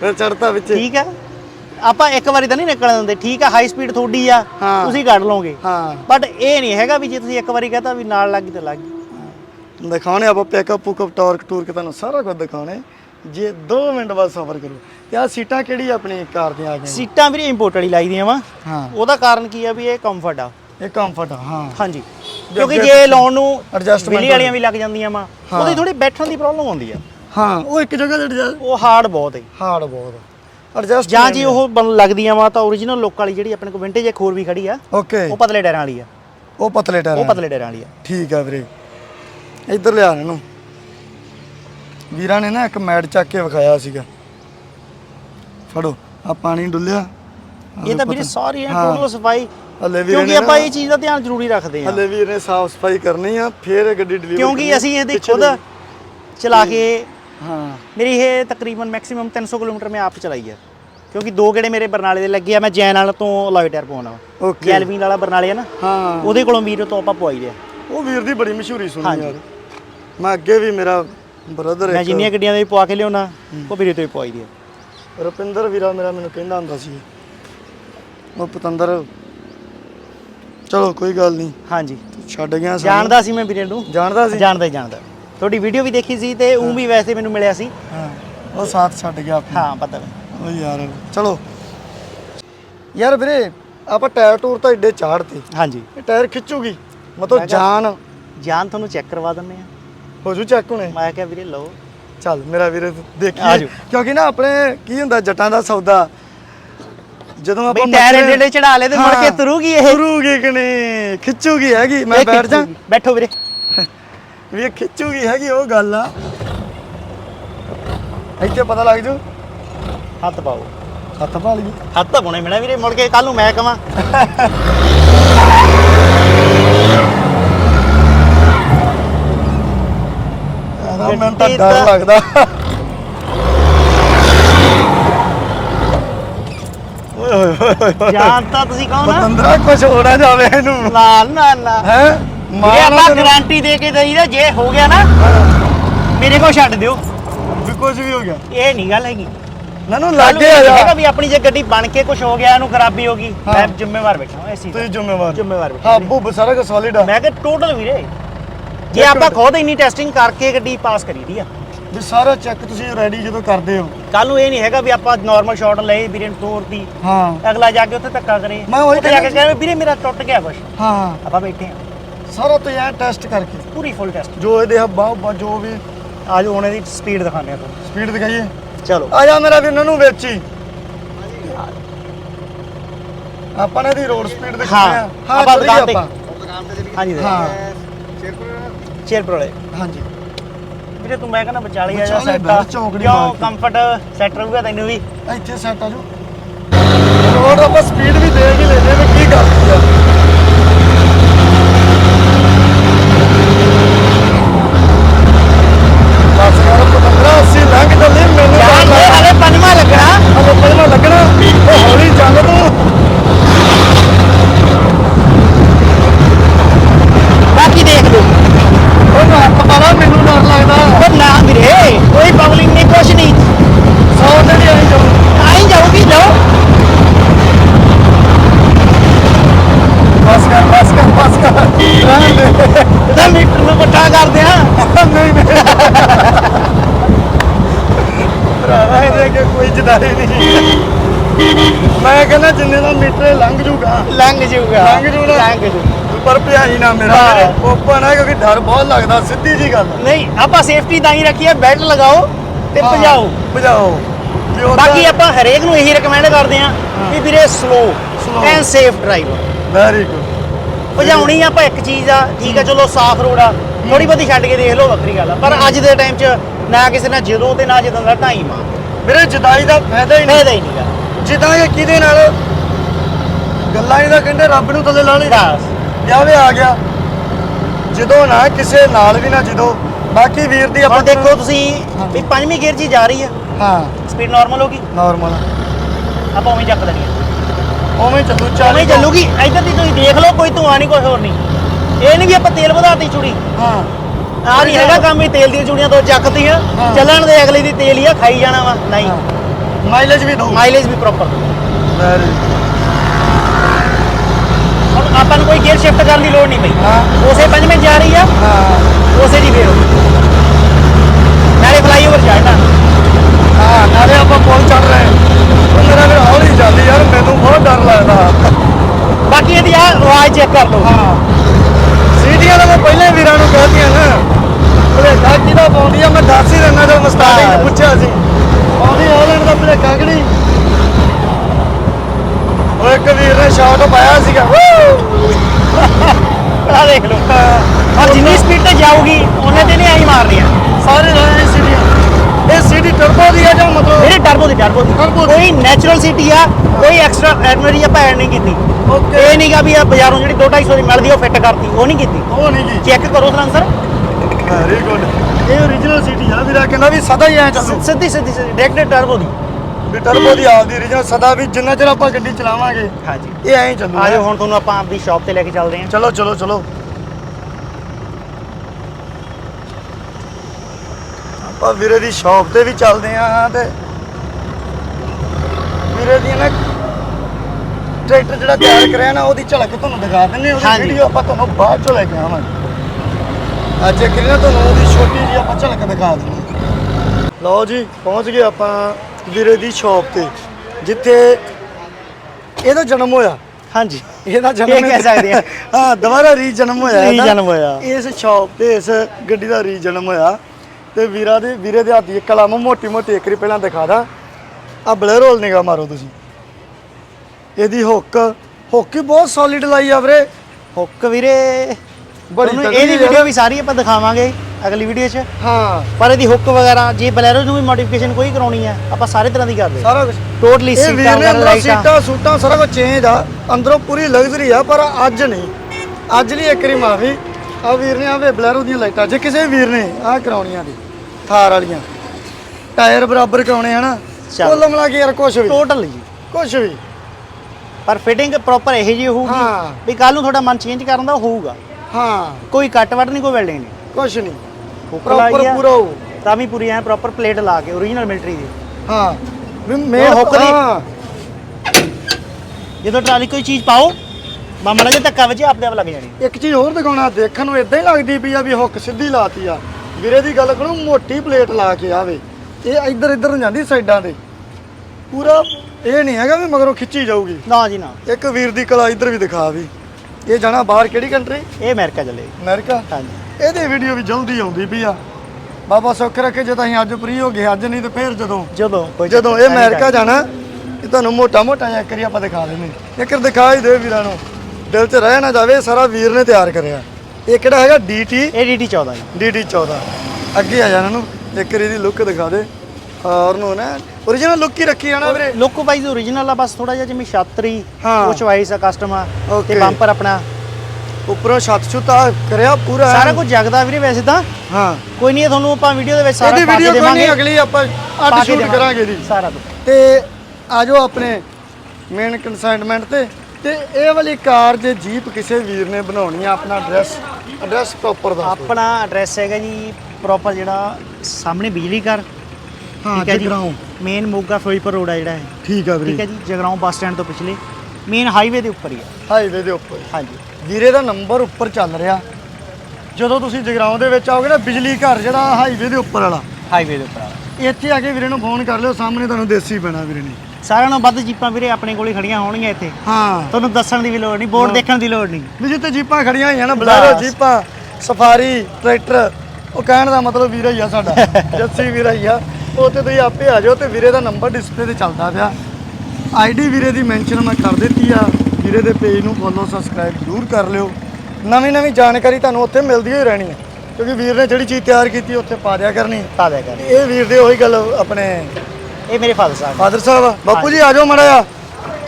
ਫਿਰ ਚੜਤਾ ਵਿੱਚ। ਠੀਕ ਆ? ਆਪਾਂ ਇੱਕ ਵਾਰੀ ਤਾਂ ਨਹੀਂ ਨਿਕਲਣ ਦਿੰਦੇ ਠੀਕ ਆ ਹਾਈ ਸਪੀਡ ਤੁਹਾਡੀ ਆ ਹਾਂ। ਤੁਸੀਂ ਕੱਢ ਲਓਗੇ। ਹਾਂ। ਬਟ ਇਹ ਨਹੀਂ ਹੈਗਾ ਵੀ ਜੇ ਤੁਸੀਂ ਇੱਕ ਵਾਰੀ ਕਹਤਾ ਵੀ ਨਾਲ ਲੱਗੀ ਤਾਂ ਲੱਗ ਗਈ। ਦਿਖਾਉਣੇ ਆਪਾਂ ਪਿਕਅਪ ਪੁਕਅਪ ਟਾਰਕ ਟੂਰਕ ਤੁਹਾਨੂੰ ਸਾਰਾ ਕੁਝ ਦਿਖਾਉਣੇ। ਜੇ 2 ਮਿੰਟ ਬਾਅਦ ਸਫ਼ਰ ਕਰੋ। ਤੇ ਆ ਸੀਟਾਂ ਕਿਹੜੀ ਆਪਣੀ ਕਾਰ ਦੀਆਂ ਆ ਗਈਆਂ? ਸੀਟਾਂ ਵੀਰੇ ਇੰਪੋਰਟ ਵਾਲੀ ਲਾਈ ਦੀਆਂ ਵਾ। ਹਾਂ। ਉਹਦਾ ਕਾਰਨ ਕੀ ਆ ਵੀ ਇਹ ਕੰਫਰਟ ਆ। ਇਹ ਕੰਫਰਟ ਆ ਹਾਂ। ਹਾਂਜੀ। ਕਿਉਂਕਿ ਜੇ ਲਾਉਣ ਨੂੰ Adjustment ਬਿੱਲੀ ਵਾਲੀਆਂ ਵੀ ਲੱਗ ਜਾਂਦੀਆਂ ਵਾ। ਉਹਦੀ ਥੋੜੀ ਬੈਠਣ ਦੀ ਪ੍ਰੋਬਲਮ ਆਉਂਦੀ ਆ। ਹਾਂ ਉਹ ਇੱਕ ਜਗ੍ਹਾ ਤੇ ਉਹ ਹਾਰਡ ਬਹੁਤ ਹੈ ਹਾਰਡ ਬਹੁਤ ਐਡਜਸਟ ਜਾਂ ਜੀ ਉਹ ਲੱਗਦੀਆਂ ਵਾ ਤਾਂ origignal ਲੋਕ ਵਾਲੀ ਜਿਹੜੀ ਆਪਣੇ ਕੋਲ ਵਿੰਟੇਜ ਇੱਕ ਹੋਰ ਵੀ ਖੜੀ ਆ ਓਕੇ ਉਹ ਪਤਲੇ ਟਾਇਰਾਂ ਵਾਲੀ ਆ। ਉਹ ਪਤਲੇ ਟਾਇਰ ਉਹ ਪਤਲੇ ਟਾਇਰਾਂ ਵਾਲੀ ਆ। ਠੀਕ ਆ ਵੀਰੇ। ਇੱਧਰ ਲਿਆ ਇਹਨੂੰ। ਵੀਰਾਂ ਨੇ ਨਾ ਇੱਕ ਮੈਟ ਚੱਕ ਕੇ ਵਿਖਾਇਆ ਸੀਗਾ। ਫੜੋ ਆ ਪਾਣੀ ਡੁੱਲਿਆ। ਆਹ ਇਹ ਤਾਂ ਪਤਾ- ਵੀਰੇ ਸਾਰੀ ਹਾਂ। ਟੋਟਲ ਸਫ਼ਾਈ ਹਲੇ ਵੀਰੇ ਕਿਉਂਕਿ ਨੇ ਆਪਾਂ ਨਾ- ਇਹ ਚੀਜ਼ ਦਾ ਧਿਆਨ ਜ਼ਰੂਰੀ ਰੱਖਦੇ ਹਾਂ। ਹਲੇ ਵੀਰ ਨੇ ਸਾਫ਼ ਸਫ਼ਾਈ ਕਰਨੀ ਆ ਫੇਰ ਗੱਡੀ ਡਿਲੀਵਰ ਕਿਉਂਕਿ ਅਸੀਂ ਇਹਦੇ ਖੁਦ ਚਲਾ ਕੇ ਹਾਂ। ਮੇਰੀ ਇਹ ਤਕਰੀਬਨ ਮੈਕਸਿਮਮ 300 ਕਿਲੋਮੀਟਰ ਮੈਂ ਆਪ ਚਲਾਈ ਆ। ਕਿਉਂਕਿ ਦੋ ਗੇੜੇ ਮੇਰੇ ਬਰਨਾਲੇ ਦੇ ਲੱਗੇ ਆ ਮੈਂ ਜੈਨ ਵਾਲਾ ਤੋਂ ਅਲੋਏ ਟਾਇਰ ਪਵਾਉਣਾ ਓਕੇ ਗੈਲਵੀਨ ਵਾਲਾ ਬਰਨਾਲੇ ਆ ਨਾ ਹਾਂ। ਉਹਦੇ ਕੋਲੋਂ ਵੀਰ ਤੋਂ ਆਪਾਂ ਪਵਾਈ ਲਿਆ ਉਹ ਵੀਰ ਦੀ ਬੜੀ ਮਸ਼ਹੂਰੀ ਸੁਣੀ ਹਾਂਜੀ। ਯਾਰ। ਮੈਂ ਅੱਗੇ ਵੀ ਮੇਰਾ ਬ੍ਰਦਰ ਮੈਂ ਜਿੰਨੀਆਂ ਗੱਡੀਆਂ ਦੇ ਵੀ ਪਵਾ ਕੇ ਲਿਆਉਣਾ ਉਹ ਵੀਰੇ ਤੋਂ ਹੀ ਪਵਾਈ ਲਿਆ ਰੁਪਿੰਦਰ ਵੀਰਾ ਮੇਰਾ ਮੈਨੂੰ ਕਹਿੰਦਾ ਹੁੰਦਾ ਸੀ। ਉਹ ਪਤੰਦਰ ਚਲੋ ਕੋਈ ਗੱਲ ਨਹੀਂ। ਹਾਂਜੀ। ਛੱਡ ਗਿਆ ਸਾਨੂੰ। ਜਾਣਦਾ ਸੀ ਮੈਂ ਵੀਰੇ ਨੂੰ। ਜਾਣਦਾ ਸੀ? ਜਾਣਦਾ ਹੀ ਜਾਣਦਾ। ਤੁਹਾਡੀ ਵੀਡੀਓ ਵੀ ਦੇਖੀ ਸੀ ਤੇ ਉਹ ਵੀ ਵੈਸੇ ਮੈਨੂੰ ਮਿਲਿਆ ਸੀ। ਹਾਂ ਉਹ ਸਾਥ ਛੱਡ ਗਿਆ ਆਪਣਾ। ਹਾਂ ਪਤਾ। ਉਹ ਯਾਰ ਚਲੋ। ਯਾਰ ਵੀਰੇ ਆਪਾਂ ਟਾਇਰ ਟੂਰ ਤਾਂ ਏਡੇ ਚਾੜਤੇ। ਹਾਂਜੀ। ਟਾਇਰ ਖਿੱਚੂਗੀ। ਮਤਲਬ ਜਾਨ। ਜਾਨ ਤੁਹਾਨੂੰ ਚੈੱਕ ਕਰਵਾ ਦਿੰਦੇ ਆ। ਹੋ ਜੂ ਚੱਕ ਹੁਣੇ? ਮੈਂ ਕਿਹਾ ਵੀਰੇ ਲਓ। ਚੱਲ ਮੇਰਾ ਵੀਰੇ ਆ ਦੇਖੀਏ। ਕਿਉਂਕਿ ਨਾ ਆਪਣੇ ਕੀ ਹੁੰਦਾ ਜੱਟਾਂ ਦਾ ਸੌਦਾ? ਜਦੋਂ ਆਪਾਂ ਟਾਇਰ ਏਡੇ ਚੜਾ ਲਏ ਤੇ ਮੁੜ ਕੇ ਤੁਰੂਗੀ ਇਹ। ਤੁਰੂਗੀ ਕਿ ਨਹੀਂ? ਖਿੱਚੂਗੀ ਹੈਗੀ ਮੈਂ ਬੈਠ ਜਾ। ਬੈਠੋ ਵੀਰੇ। ਵੀ ਖਿੱਚੂਗੀ ਹੈਗੀ ਉਹ ਗੱਲ ਆ। ਇੱਥੇ ਪਤਾ ਲੱਗ ਜੂ। ਹੱਥ ਪਾਓ। ਹੱਥ ਪਾ ਲਈ। ਹੱਥ ਤਾਂ ਪਾਉਣੇ ਮੈਨਾਂ ਵੀਰੇ ਮੁੜ ਕੇ ਕੱਲ ਨੂੰ ਮੈਂ ਕਵਾਂ। ਮੈਨੂੰ ਤਾਂ ਡਰ ਲੱਗਦਾ। ਓਏ ਹੋਏ ਹੋਏ ਹੋਏ ਹੋਏ। ਜਾਨ ਤਾਂ ਤੁਸੀਂ ਕਹੋ ਨਾ। ਪਤੰਦਰਾ ਕੁਝ ਹੋ ਨਾ ਜਾਵੇ ਇਹਨੂੰ। ਨਾ ਨਾ ਨਾ। ਹੈ? ਵੀਰੇ ਆਪਾਂ ਗਾਰੰਟੀ ਦੇ ਕੇ ਦਈਦਾ ਜੇ ਹੋ ਗਿਆ ਨਾ ਮੇਰੇ ਕੋਲ ਛੱਡ ਦਿਓ। ਵੀ ਕੁਝ ਵੀ ਹੋ ਗਿਆ। ਇਹ ਨਹੀਂ ਗੱਲ ਹੈਗੀ। ਨਨੂ ਕੱਲ੍ਹ ਲੱਗੇ ਨੂੰ ਆ ਇਹ ਹੈਗਾ ਜਾ ਵੀ ਆਪਣੀ ਜੇ ਗੱਡੀ ਬਣ ਕੇ ਕੁਝ ਹੋ ਗਿਆ ਇਹਨੂੰ ਖਰਾਬੀ ਹੋ ਗਈ। ਹਾਂ। ਮੈਂ ਜ਼ਿੰਮੇਵਾਰ ਬੈਠਾ ਹਾਂ ਐਸੀ ਤੁਸੀਂ ਜ਼ਿੰਮੇਵਾਰ। ਜ਼ਿੰਮੇਵਾਰ ਬੈਠਾ ਹਾਂ ਬੁੱਬ ਸਾਰਾ ਕੁਝ ਸੋਲਿਡ ਆ। ਮੈਂ ਕਿਹਾ ਟੋਟਲ ਵੀਰੇ। ਜੇ ਆਪਾਂ। ਖੁਦ ਇੰਨੀ ਟੈਸਟਿੰਗ ਕਰਕੇ ਗੱਡੀ ਪਾਸ ਕਰੀ ਦੀ ਆ। ਵੀ ਸਾਰਾ ਚੈੱਕ ਤੁਸੀਂ ਰੈਡੀ ਜਦੋਂ ਕਰਦੇ ਹੋ। ਕੱਲ ਨੂੰ ਇਹ ਨਹੀਂ ਹੈਗਾ ਵੀ ਆਪਾਂ ਨਾਰਮਲ ਸ਼ਾਟ ਲਏ ਵੀਰੇ ਨੂੰ ਤੋਰਤੀ ਹਾਂ। ਅਗਲਾ ਜਾ ਕੇ ਉੱਥੇ ਧੱਕਾ ਕਰੇ। ਮੈਂ ਉਹੀ ਉੱਥੇ ਜਾ ਕੇ ਕਹਿੰਦਾ ਕਹੇ ਵੀਰੇ ਮੇਰਾ ਟੁੱਟ ਗਿਆ ਕੁਛ। ਹਾਂ। ਆਪਾਂ ਬੈਠੇ ਹਾਂ। ਸਾਰਾ ਤੁਸੀਂ ਐ ਟੈਸਟ ਕਰਕੇ। ਪੂਰੀ ਫੁੱਲ ਟੈਸਟ ਜੋ ਇਹਦੇ ਹੱਬਾਂ ਹੁੱਬਾਂ ਜੋ ਵੀ ਆਜੋ ਹੁਣ ਇਹਦੀ ਸਪੀਡ ਦਿਖਾਉਂਦੇ ਆ ਤੁਹਾਨੂੰ। ਸਪੀਡ ਦਿਖਾਈਏ। ਚਲੋ। ਆ ਜਾ ਮੇਰਾ ਵੀ ਇਹਨਾਂ ਨੂੰ ਵੇਚੀ। ਆਪਾਂ ਨੇ ਦੀ ਰੋਡ ਸਪੀਡ ਦਿਖਾਉਂਦੇ ਆ। ਹਾਂ, ਆਪਾਂ ਦੁਕਾਨ ਤੇ। ਹਾਂਜੀ ਹਾਂ। ਚੇਰ ਵਾਲੇ। ਹਾਂਜੀ। ਵੀਰੇ ਤੂੰ ਮੈਂ ਕਹਿੰਦਾ ਵਿਚਾਲੇ ਆ ਜਾ ਵਿਚਾਲੇ ਸੈੱਟ ਬੈਠ ਚੌਂਕੜੀ ਕਿਉਂ ਕੇ। ਕੰਫਰਟ ਸੈੱਟ ਰਹੂਗਾ ਤੈਨੂੰ ਵੀ। ਇੱਥੇ ਸੈੱਟ ਆ ਜਾਓ। ਰੋਡ ਆਪਾਂ ਸਪੀਡ ਵੀ ਦੇਖ ਹੀ ਲੈਨੇ ਵੀ ਕੀ ਕਰਦੀ ਆ ਬਸ ਯਾਰ 15 80 ਲੰਘ ਚੱਲੀ ਮੈਨੂੰ ਯਾਰ ਡਰ ਇਹ ਲੱਗਦਾ ਹਲੇ ਪੰਜਵਾਂ ਲੱਗਣਾ ਹਲੇ ਪਹਿਲਾਂ ਲੱਗਣਾ ਉਹ ਹੌਲੀ ਚੱਲ ਤੂੰ ਬਾਕੀ ਦੇਖ ਲਓ ਉਹ ਨਾ ਪਤਾ ਮੈਨੂੰ ਡਰ ਲੱਗਦਾ ਉਹ ਨਾ ਵੀਰੇ ਕੋਈ ਬਬਲਿੰਗ ਨਹੀਂ ਕੁਛ ਨਹੀਂ ਸੌ ਤੇ ਨਹੀਂ ਆਈ ਜਾਊ ਆਈ ਜਾਊਗੀ ਜਾਓ ਬਸ ਕਰ ਬਸ ਕਰ ਬਸ ਕਰ ਰਹਿਣ ਦੇ ਤਾਂ ਮੀਟਰ ਨੂੰ ਇਕੱਠਾ ਕਰਦੇ ਆ ਨਹੀਂ ਨਹੀਂ ਭਰਾਵਾ ਇਹਦੇ ਅੱਗੇ ਕੋਈ ਜਦਾਈ ਨਹੀਂ ਮੈਂ ਕਹਿੰਦਾ ਜਿੰਨੇ ਦਾ ਮੀਟਰ ਲੰਘ ਜੂਗਾ ਲੰਘ ਜਾਊਗਾ ਲੰਘ ਜੂ ਨਾ। ਲੰਘ ਜੂ ਪਰ ਭਿਆਈ ਨਾ ਮੇਰਾ ਹਾਂ। ਓਪਨ ਹੈ ਕਿਉਂਕਿ ਡਰ ਬਹੁਤ ਲੱਗਦਾ ਸਿੱਧੀ ਜੀ ਗੱਲ ਨਹੀਂ ਆਪਾਂ ਸੇਫਟੀ ਤਾਂ ਹੀ ਰੱਖੀ ਹੈ ਬੈਲਟ ਲਗਾਓ ਤੇ ਹਾਂ, ਭਜਾਓ। ਭਜਾਓ। ਵੀ ਉਹਦਾ- ਬਾਕੀ ਆਪਾਂ ਹਰੇਕ ਨੂੰ ਇਹੀ ਰეკਮੈਂਡ ਕਰਦੇ ਆ ਕਿ ਵੀਰੇ slow Slow। And safe drive very good ਭਜਾਉਣੀ ਆਪਾਂ ਇੱਕ ਚੀਜ਼ ਆ ਠੀਕ ਆ ਚਲੋ ਸਾਫ਼ ਰੋਡ ਆ ਥੋੜੀ ਬਹੁਤੀ ਛੱਡ ਕੇ ਦੇਖ ਲਓ ਵੱਖਰੀ ਗੱਲ ਆ। ਪਰ ਅੱਜ ਦੇ ਟਾਈਮ 'ਚ ਨਾ ਕਿਸੇ ਨਾਲ ਜਦੋਂ ਤੇ ਨਾ ਜਦੋਂ ਦਾ ਟਾਈਮ ਆ। ਮੇਰੇ ਜਦਾਈ ਦਾ ਫਾਇਦਾ ਹੀ ਨਹੀਂ। ਫਾਇਦਾ ਹੀ ਨਹੀਂਗਾ ਜਿੱਦਾਂ ਇਹ ਕਿਹਦੇ ਨਾਲ? ਗੱਲਾਂ ਇਹਦਾ ਕਹਿੰਦੇ ਰੱਬ ਨੂੰ ਥੱਲੇ ਲਾ ਲਈ। ਬਸ। ਵਿਆਹਵੇ ਆ ਗਿਆ। ਜਦੋਂ ਨਾ ਕਿਸੇ ਨਾਲ ਵੀ ਨਾ ਜਦੋਂ। ਬਾਕੀ ਵੀਰ ਦੀ ਹੁਣ ਦੇਖੋ ਤੁਸੀਂ ਹਾਂ। ਵੀ ਪੰਜਵੀਂ ਗੇਅਰ 'ਚ ਹੀ ਜਾ ਰਹੀ ਆ। ਹਾਂ। ਸਪੀਡ ਨਾਰਮਲ ਹੋਗੀ ਨਾਰਮਲ ਆਪਾਂ ਉਵੇਂ ਹੀ ਚੱਕ ਦੇਣੀ ਆ। ਉਵੇਂ ਚੱਲੂ ਉਵੇਂ ਹੀ ਚੱਲੂਗੀ। ਇੱਧਰ ਦੀ ਤੁਸੀਂ ਦੇਖ ਲਓ ਕੋਈ ਧੂਆਂ ਨਹੀਂ ਕੋਈ ਹੋਰ ਨਹੀਂ। ਇਹ ਨਹੀਂ ਵੀ ਆਪਾਂ ਤੇਲ ਵਧਾਤੀ ਚੁੜੀ। ਹਾਂ। ਆ ਨਹੀਂ ਹੈਗਾ ਕੰਮ ਵੀ ਤੇਲ ਦੀਆਂ ਚੂੜੀਆਂ ਦੋ ਚੱਕਤੀਆਂ। ਹਾਂ। ਚੱਲਣ ਦੇ ਅਗਲੇ ਦੀ ਤੇਲ ਹੀ ਆ ਖਾਈ ਜਾਣਾ ਵਾ। ਨਹੀਂ। ਮਾਈਲੇਜ ਵੀ ਦੋ ਮਾਈਲੇਜ ਵੀ ਪ੍ਰੋਪਰ ਵੈਰੀ ਆਪਾਂ ਨੂੰ ਕੋਈ ਗੇਅਰ ਸ਼ਿਫਟ ਕਰਨ ਦੀ ਲੋੜ ਨਹੀਂ ਪਈ। ਉਸੇ ਪੰਜਵੇਂ ਜਾ ਰਹੀ ਆ। ਹਾਂ। ਉਸੇ ਦੀ ਫੇਰ ਨਾਲੇ ਫਲਾਈਓਵਰ ਚੜਨਾ ਹਾਂ ਨਾਲੇ ਆਪਾਂ ਪੁਲ ਚੜ ਰਹੇ ਹਾਂ। ਮੇਰਾ ਫਿਰ ਹੌਲੀ ਜਾਂਦੀ ਯਾਰ ਮੈਨੂੰ ਬਹੁਤ ਡਰ ਲੱਗਦਾ। ਬਾਕੀ ਇਹਦੀ ਆ ਆਵਾਜ਼ ਚੈੱਕ ਕਰ ਲਓ। ਹਾਂ। ਸੀਟੀਆਂ ਤਾਂ ਮੈਂ ਪਹਿਲਾਂ ਵੀਰਾਂ ਨੂੰ ਕਹਤੀਆਂ ਨਾ। ਭਲੇਖਾ ਕਿਹਦਾ ਪਾਉਂਦੀ ਆ ਮੈਂ ਦੱਸ ਹੀ ਦਿੰਦਾ ਜਦੋਂ ਪੁੱਛਿਆ ਸੀ। ਪਾਉਂਦੀ ਹੌਲੈਂਡ ਦਾ ਭਲੇਖਾ ਕਿਹੜੀ ਮਸਤਾਨ ਤੋਂ ਪਾਇਆ ਸੀਗਾ। ਆ ਦੇਖ ਲਓ। ਔਰ ਜਿੰਨੀ ਸਪੀਡ ਤੇ ਜਾਊਗੀ ਉਹਨੇ ਤੇ ਨਹੀਂ ਆਈ ਮਾਰਨੀ ਆ। ਸਾਰੇ ਰਹੇ ਸੀਡੀ ਇਹ ਸੀਡੀ ਟਰਬੋ ਦੀ ਆ ਜਾਂ ਮਤਲਬ ਮੇਰੇ ਟਰਬੋ ਦੀ ਟਰਬੋ ਦੀ। ਕੋਈ ਨੈਚੁਰਲ ਸਿਟੀ ਆ ਕੋਈ ਐਕਸਟਰਾ ਐਡਮਰੀ ਆਪਾਂ ਐਡ ਨਹੀਂ ਕੀਤੀ। Okay. ਇਹ ਨਹੀਂਗਾ ਵੀ ਆ ਬਾਜ਼ਾਰੋਂ ਜਿਹੜੀ 2-250 ਦੀ ਮਿਲਦੀ ਉਹ ਫਿੱਟ ਕਰਤੀ। ਉਹ ਨਹੀਂ ਕੀਤੀ। ਉਹ ਨਹੀਂ ਜੀ ਚੈੱਕ ਕਰੋ ਸਲੈਂਸਰ ਵੈਰੀ ਗੁੱਡ ਇਹ origignal ਸੀਡੀ ਆ। ਵੀਰਾ ਕਹਿੰਦਾ ਵੀ ਸਦਾ ਹੀ ਐ ਚੱਲੂ। ਸਿੱਧੀ ਸਿੱਧੀ ਡਾਇਰੈਕਟ ਟਰਬੋ ਦੀ। ਵੀ ਟਰਬੋ ਦੀ ਆਪਦੀ origignal ਸਦਾ ਵੀ ਜਿੰਨਾ ਚਿਰ ਆਪਾਂ ਗੱਡੀ ਚਲਾਵਾਂਗੇ ਹਾਂਜੀ। ਇਹ ਐਂ ਹੀ ਚੱਲੂ ਆਜੋ ਹੁਣ ਤੁਹਾਨੂੰ ਆਪਾਂ ਆਪਦੀ ਸ਼ਾਪ ਤੇ ਲੈ ਕੇ ਚੱਲਦੇ ਹਾਂ। ਚਲੋ ਚਲੋ ਚਲੋ। ਆਪਾਂ ਵੀਰੇ ਦੀ ਸ਼ਾਪ ਤੇ ਵੀ ਚੱਲਦੇ ਆਂ ਤੇ ਵੀਰੇ ਦੀ ਨਾ ਟਰੈਕਟਰ ਜਿਹੜਾ ਤਿਆਰ ਕਰਿਆ ਨਾ ਉਹਦੀ ਝਲਕ ਤੁਹਾਨੂੰ ਦਿਖਾ ਦਿੰਨੇ ਉਹਦੀ। ਵੀਡੀਓ ਆਪਾਂ ਤੁਹਾਨੂੰ ਬਾਅਦ ਚੋਂ ਲੈ ਕੇ ਆਵਾਂਗੇ। ਅੱਜ ਇੱਕ ਨਾ ਤੁਹਾਨੂੰ ਉਹਦੀ ਛੋਟੀ ਜਿਹੀ ਆਪਾਂ ਝਲਕ ਦਿਖਾ ਦਿੰਨੇ ਲਓ ਜੀ ਪਹੁੰਚ ਗਏ ਆਪਾਂ। ਵੀਰੇ ਦੀ ਸ਼ਾਪ ਤੇ ਜਿੱਥੇ ਇਹਦਾ ਜਨਮ ਹੋਇਆ ਹਾਂਜੀ ਇਹਦਾ ਜਨਮ ਇਹ ਕਹਿ ਸਕਦੇ ਆ। ਹਾਂ ਦੁਬਾਰਾ ਰੀ ਜਨਮ ਹੋਇਆ ਇਹਦਾ। ਰੀ-ਜਨਮ ਹੋਇਆ। ਇਸ ਸ਼ਾਪ ਤੇ ਇਸ ਗੱਡੀ ਦਾ ਰੀ ਜਨਮ ਹੋਇਆ ਤੇ ਵੀਰਾ ਦੇ ਵੀਰੇ ਦੇ ਹੱਥ ਦੀ ਕਲਮ ਮੋਟੀ ਮੋਟੀ ਇੱਕ ਰੀ ਪਹਿਲਾਂ ਦਿਖਾ ਦਾਂ ਆ ਬਲੇਰੋਲ ਨਿਗਾ ਮਾਰੋ ਤੁਸੀਂ ਇਹਦੀ ਹੁੱਕ ਹੁੱਕ ਬਹੁਤ ਸੋਲਿਡ ਲਾਈ ਆ ਵੀਰੇ ਹੁੱਕ ਵੀਰੇ ਬੜੀ ਇਹਦੀ। ਵੀਡੀਓ ਵੀ ਸਾਰੀ ਆਪਾਂ ਦਿਖਾਵਾਂਗੇ ਅਗਲੀ ਵੀਡੀਓ 'ਚ? ਹਾਂ। ਪਰ ਇਹਦੀ ਹੁੱਕ ਵਗੈਰਾ ਜੇ ਬਲੈਰੋ ਨੂੰ ਵੀ ਮੋਡੀਫਿਕੇਸ਼ਨ ਕੋਈ ਕਰਾਉਣੀ ਹੈ ਆਪਾਂ ਸਾਰੇ ਤਰ੍ਹਾਂ ਦੀ ਕਰਦੇ ਸਾਰਾ ਕੁਝ ਟੋਟਲੀ ਸੀਟਾਂ ਵਗੈਰਾ ਲਾਈਟਾਂ ਸੀਟਾਂ ਸੂਟਾਂ ਸਾਰਾ ਕੁਝ ਚੇਂਜ ਆ। ਅੰਦਰੋਂ ਪੂਰੀ ਲਗਜ਼ਰੀ ਆ ਪਰ ਅੱਜ ਨਹੀਂ। ਅੱਜ ਲਈ ਇੱਕ ਰੀ ਮਾਫੀ। ਆ ਵੀਰ ਨੇ ਆਵੇ ਬਲੈਰੋ ਦੀਆਂ ਲਾਈਟਾਂ ਜੇ ਕਿਸੇ ਵੀਰ ਨੇ ਆ ਕਰਾਉਣੀਆਂ ਦੀ ਥਾਰ ਵਾਲੀਆਂ। ਟਾਇਰ ਬਰਾਬਰ ਕਰਾਉਣੇ ਹਨਾ। ਕੁੱਲ ਮਿਲਾ ਕੇ ਯਾਰ ਕੁਛ ਵੀ। ਟੋਟਲ ਜੀ ਕੁਛ ਵੀ। ਪਰ ਫਿਟਿੰਗ ਪ੍ਰੋਪਰ ਇਹੋ ਹਾਂ। ਹੋਊਗੀ ਵੀ ਕੱਲ ਨੂੰ ਤੁਹਾਡਾ ਮਨ ਚੇਂਜ ਕਰਨ ਦਾ ਹੋਊਗਾ। ਹਾਂ। ਕੋਈ ਕੱਟ ਵੱਟ ਨਹੀਂ ਕੋਈ ਵੈਲਡਿੰਗ ਨਹੀਂ। ਕੁਛ ਨਹੀਂ। ਹੁੱਕ ਲਾਈ ਪ੍ਰੋਪਰ ਆ, ਪੂਰਾ ਹੋਊ। ਤਾਂ ਵੀ ਪੂਰੀ ਐ ਪ੍ਰੋਪਰ ਪਲੇਟ ਲਾ ਕੇ ਓਰੀਜਨਲ ਮਿਲਟਰੀ ਦੀ। ਹਾਂ ਮੇਨ ਹੁੱਕ ਦੀ- ਹਾਂ। ਜਦੋਂ ਟਰਾਲੀ ਕੋਈ ਚੀਜ਼ ਪਾਓ ਮਾਮਲਾ ਜੇ ਧੱਕਾ ਵੱਜੇ ਆਪਦੇ ਆਪ ਲੱਗ ਜਾਣੀ। ਇੱਕ ਚੀਜ਼ ਹੋਰ ਦਿਖਾਉਣਾ ਦੇਖਣ ਨੂੰ ਇਦਾਂ ਹੀ ਲੱਗਦੀ ਪਈ ਆ ਵੀ ਹੁੱਕ ਸਿੱਧੀ ਲਾਤੀ ਆ। ਵੀਰੇ ਦੀ ਗੱਲ ਕਰੋ ਮੋਟੀ ਪਲੇਟ ਲਾ ਕੇ ਆਵੇ। ਇਹ ਇੱਧਰ ਇੱਧਰ ਨੂੰ ਜਾਂਦੀ ਸਾਈਡਾਂ ਤੇ। ਪੂਰਾ ਇਹ ਨਹੀਂ ਹੈਗਾ ਵੀ ਮਗਰੋਂ ਖਿੱਚੀ ਜਾਊਗੀ। ਨਾ ਜੀ ਨਾ। ਇੱਕ ਵੀਰ ਦੀ ਕਲਾ ਇੱਧਰ ਵੀ ਦਿਖਾ ਵੀ। ਇਹ ਜਾਣਾ ਬਾਹਰ ਕਿਹੜੀ ਕੰਟਰੀ? ਇਹ ਅਮਰੀਕਾ ਚੱਲੇ। ਅਮਰੀਕਾ? ਹਾਂਜੀ। ਇਹਦੀ ਵੀਡੀਓ ਵੀ ਜਲਦੀ ਆਉਂਦੀ ਪਈ ਆ। ਬਾਬਾ ਸੁੱਖ ਰੱਖੇ ਜੇ ਤਾਂ ਅਸੀਂ ਅੱਜ ਫ੍ਰੀ ਹੋ ਗਏ ਅੱਜ ਨਹੀਂ ਤੇ ਫੇਰ ਜਦੋਂ? ਜਦੋਂ ਕੋਈ ਜਦੋਂ ਇਹ ਅਮਰੀਕਾ ਜਾਣਾ ਇਹ ਤੁਹਾਨੂੰ ਮੋਟਾ ਮੋਟਾ ਜਿਹਾ ਕਰੀ ਆਪਾਂ ਦਿਖਾ ਦੇਣੇ ਇੱਕ ਵਾਰ ਦਿਖਾ ਹੀ ਦੇ ਵੀਰਾਂ ਨੂੰ। ਦਿਲ 'ਚ ਰਹਿ ਨਾ ਜਾਵੇ ਸਾਰਾ ਵੀਰ ਨੇ ਤਿਆਰ ਕਰਿਆ। ਇਹ ਕਿਹੜਾ ਹੈਗਾ? DT ਇਹ ਡੀਟੀ 14 ਜੀ। DT 14 ਅੱਗੇ ਆ ਜਾਣਾ ਨੂੰ ਇੱਕ ਵਾਰੀ ਦੀ ਲੁੱਕ ਦਿਖਾ ਦੇ। ਔਰ ਨੂੰ ਨਾ origignal ਲੁੱਕ ਹੀ ਰੱਖੀ ਜਾਣਾ ਵੀਰੇ। ਲੁੱਕ ਵਾਈਜ਼ ਓਰੀਜਨਲ ਆ ਬਸ ਥੋੜਾ ਜਿਹਾ ਜਿਵੇਂ ਛਾਤਰੀ ਹਾਂ। ਉਹ ਚੁਆਇਸ ਆ ਕਸਟਮ ਆ ਤੇ Okay। ਬੰਪਰ ਆਪਣਾ। ਉੱਪਰੋਂ ਛੱਤ ਛੁੱਤਾ ਕਰਿਆ ਪੂਰਾ। ਸਾਰਾ ਐਨ। ਕੁਝ ਜਗਦਾ ਵੀਰੇ ਵੈਸੇ ਤਾਂ। ਹਾਂ। ਕੋਈ ਨਹੀਂ ਇਹ ਤੁਹਾਨੂੰ ਆਪਾਂ ਵੀਡੀਓ ਦੇ ਵਿੱਚ ਸਾਰਾ ਇਹਦੀ ਪਾ ਕੇ ਵੀਡੀਓ ਕੋਈ ਦੇਵਾਂਗੇ। ਨਹੀਂ ਅਗਲੀ ਆਪਾਂ ਪਾ ਅੱਡ ਕੇ ਸ਼ੂਟ ਦੇਵਾਂਗੇ। ਕਰਾਂਗੇ ਜੀ ਸਾਰਾ ਕੁਝ। ਤੇ ਆਜੋ ਆਪਣੇ ਮੇਨ ਕਨਸਾਈਨਮੈਂਟ ਤੇ। ਤੇ ਇਹ ਵਾਲੀ ਕਾਰ ਜੇ ਜੀਪ ਕਿਸੇ ਵੀਰ ਨੇ ਬਣਾਉਣੀ ਆ ਆਪਣਾ ਐਡਰੈਸ ਐਡਰੈਸ ਪ੍ਰੋਪਰ ਦਿਓ। ਆਪਣਾ ਐਡਰੈਸ ਹੈਗਾ ਜੀ ਪ੍ਰੋਪਰ ਜਿਹੜਾ ਸਾਹਮਣੇ ਬਿਜਲੀ ਘਰ। ਹਾਂ ਠੀਕ ਹੈ ਜੀ? ਜਗਰਾਉਂ। ਮੇਨ ਮੋਗਾ ਫਿਰੋਜ਼ਪੁਰ ਰੋਡ ਆ ਜਿਹੜਾ ਹੈ ਠੀਕ ਆ ਠੀਕ ਵੀਰੇ ਹੈ ਜੀ ਜਗਰਾਉਂ ਬੱਸ ਸਟੈਂਡ ਤੋਂ ਪਿਛਲੇ। ਮੇਨ ਹਾਈਵੇ ਦੇ ਉੱਪਰ ਹੀ ਆ। ਹਾਈਵੇ ਦੇ ਉੱਪਰ। ਹਾਂਜੀ। ਵੀਰੇ ਦਾ ਨੰਬਰ ਉੱਪਰ ਚੱਲ ਰਿਹਾ। ਜਦੋਂ ਤੁਸੀਂ ਜਗਰਾਉਂ ਦੇ ਵਿੱਚ ਆਓਗੇ ਨਾ ਬਿਜਲੀ ਘਰ ਜਿਹੜਾ ਹਾਈਵੇ ਦੇ ਉੱਪਰ ਵਾਲਾ। ਹਾਈਵੇ ਦੇ ਉੱਪਰ ਆ ਇੱਥੇ ਆ ਕੇ ਵੀਰੇ ਨੂੰ ਫੋਨ ਕਰ ਲਿਓ ਸਾਹਮਣੇ ਤੁਹਾਨੂੰ ਦੇਸੀ ਪੈਣਾ ਵੀਰੇ ਨੇ। ਸਾਰਿਆਂ ਨਾਲੋਂ ਵੱਧ ਜੀਪਾਂ ਵੀਰੇ ਆਪਣੇ ਕੋਲ ਹੀ ਖੜੀਆਂ ਹੋਣਗੀਆਂ ਇੱਥੇ। ਹਾਂ। ਤੁਹਾਨੂੰ ਦੱਸਣ ਦੀ ਵੀ ਲੋੜ ਨਹੀਂ ਬੋਰਡ ਦੇਖਣ ਦੀ ਲੋੜ ਨਹੀਂ। ਵੀ ਜਿੱਥੇ ਜੀਪਾਂ ਖੜੀਆਂ ਹੋਈਆਂ ਨਾ ਬਲੈਰੋ ਬਸ। ਜੀਪਾਂ। Safari tractor. ਉਹ ਕਹਿਣ ਦਾ ਮਤਲਬ ਵੀਰਾ ਹੀ ਆ ਸਾਡਾ। ਜੱਸੀ ਵੀਰਾ ਹੀ ਆ। ਉੱਥੇ ਤੁਸੀਂ ਆਪੇ ਆ ਜਾਓ ਤੇ ਵੀਰੇ ਦਾ ਨੰਬਰ ਡਿਸਪਲੇ ਤੇ ਚੱਲਦਾ ਪਿਆ। ਆਈਡੀ ਵੀਰੇ ਦੀ ਮੈਂਸ਼ਨ ਮੈਂ ਕਰ ਦਿੱਤੀ ਆ। ਵੀਰੇ ਦੇ ਪੇਜ ਨੂੰ ਫੋਲੋ ਸਬਸਕ੍ਰਾਈਬ ਜ਼ਰੂਰ ਕਰ ਲਿਓ। ਨਵੀਂ ਨਵੀਂ ਜਾਣਕਾਰੀ ਤੁਹਾਨੂੰ ਉੱਥੇ ਮਿਲਦੀ ਹੀ ਰਹਿਣੀ ਹੈ ਕਿਉਂਕਿ ਵੀਰ ਨੇ ਜਿਹੜੀ ਚੀਜ਼ ਤਿਆਰ ਕੀਤੀ ਉੱਥੇ ਪਾ ਦਿਆ ਕਰਨੀ ਪਾ ਦਿਆ ਕਰ ਇਹ ਵੀਰ ਦੇ ਉਹੀ ਗੱਲ ਆਪਣੇ ਇਹ ਮੇਰੇ ਫਾਦਰ ਸਾਹਿਬ ਫਾਦਰ ਸਾਹਿਬ ਬਾਪੂ ਜੀ ਆ ਜਾਓ ਮੜਾ ਆ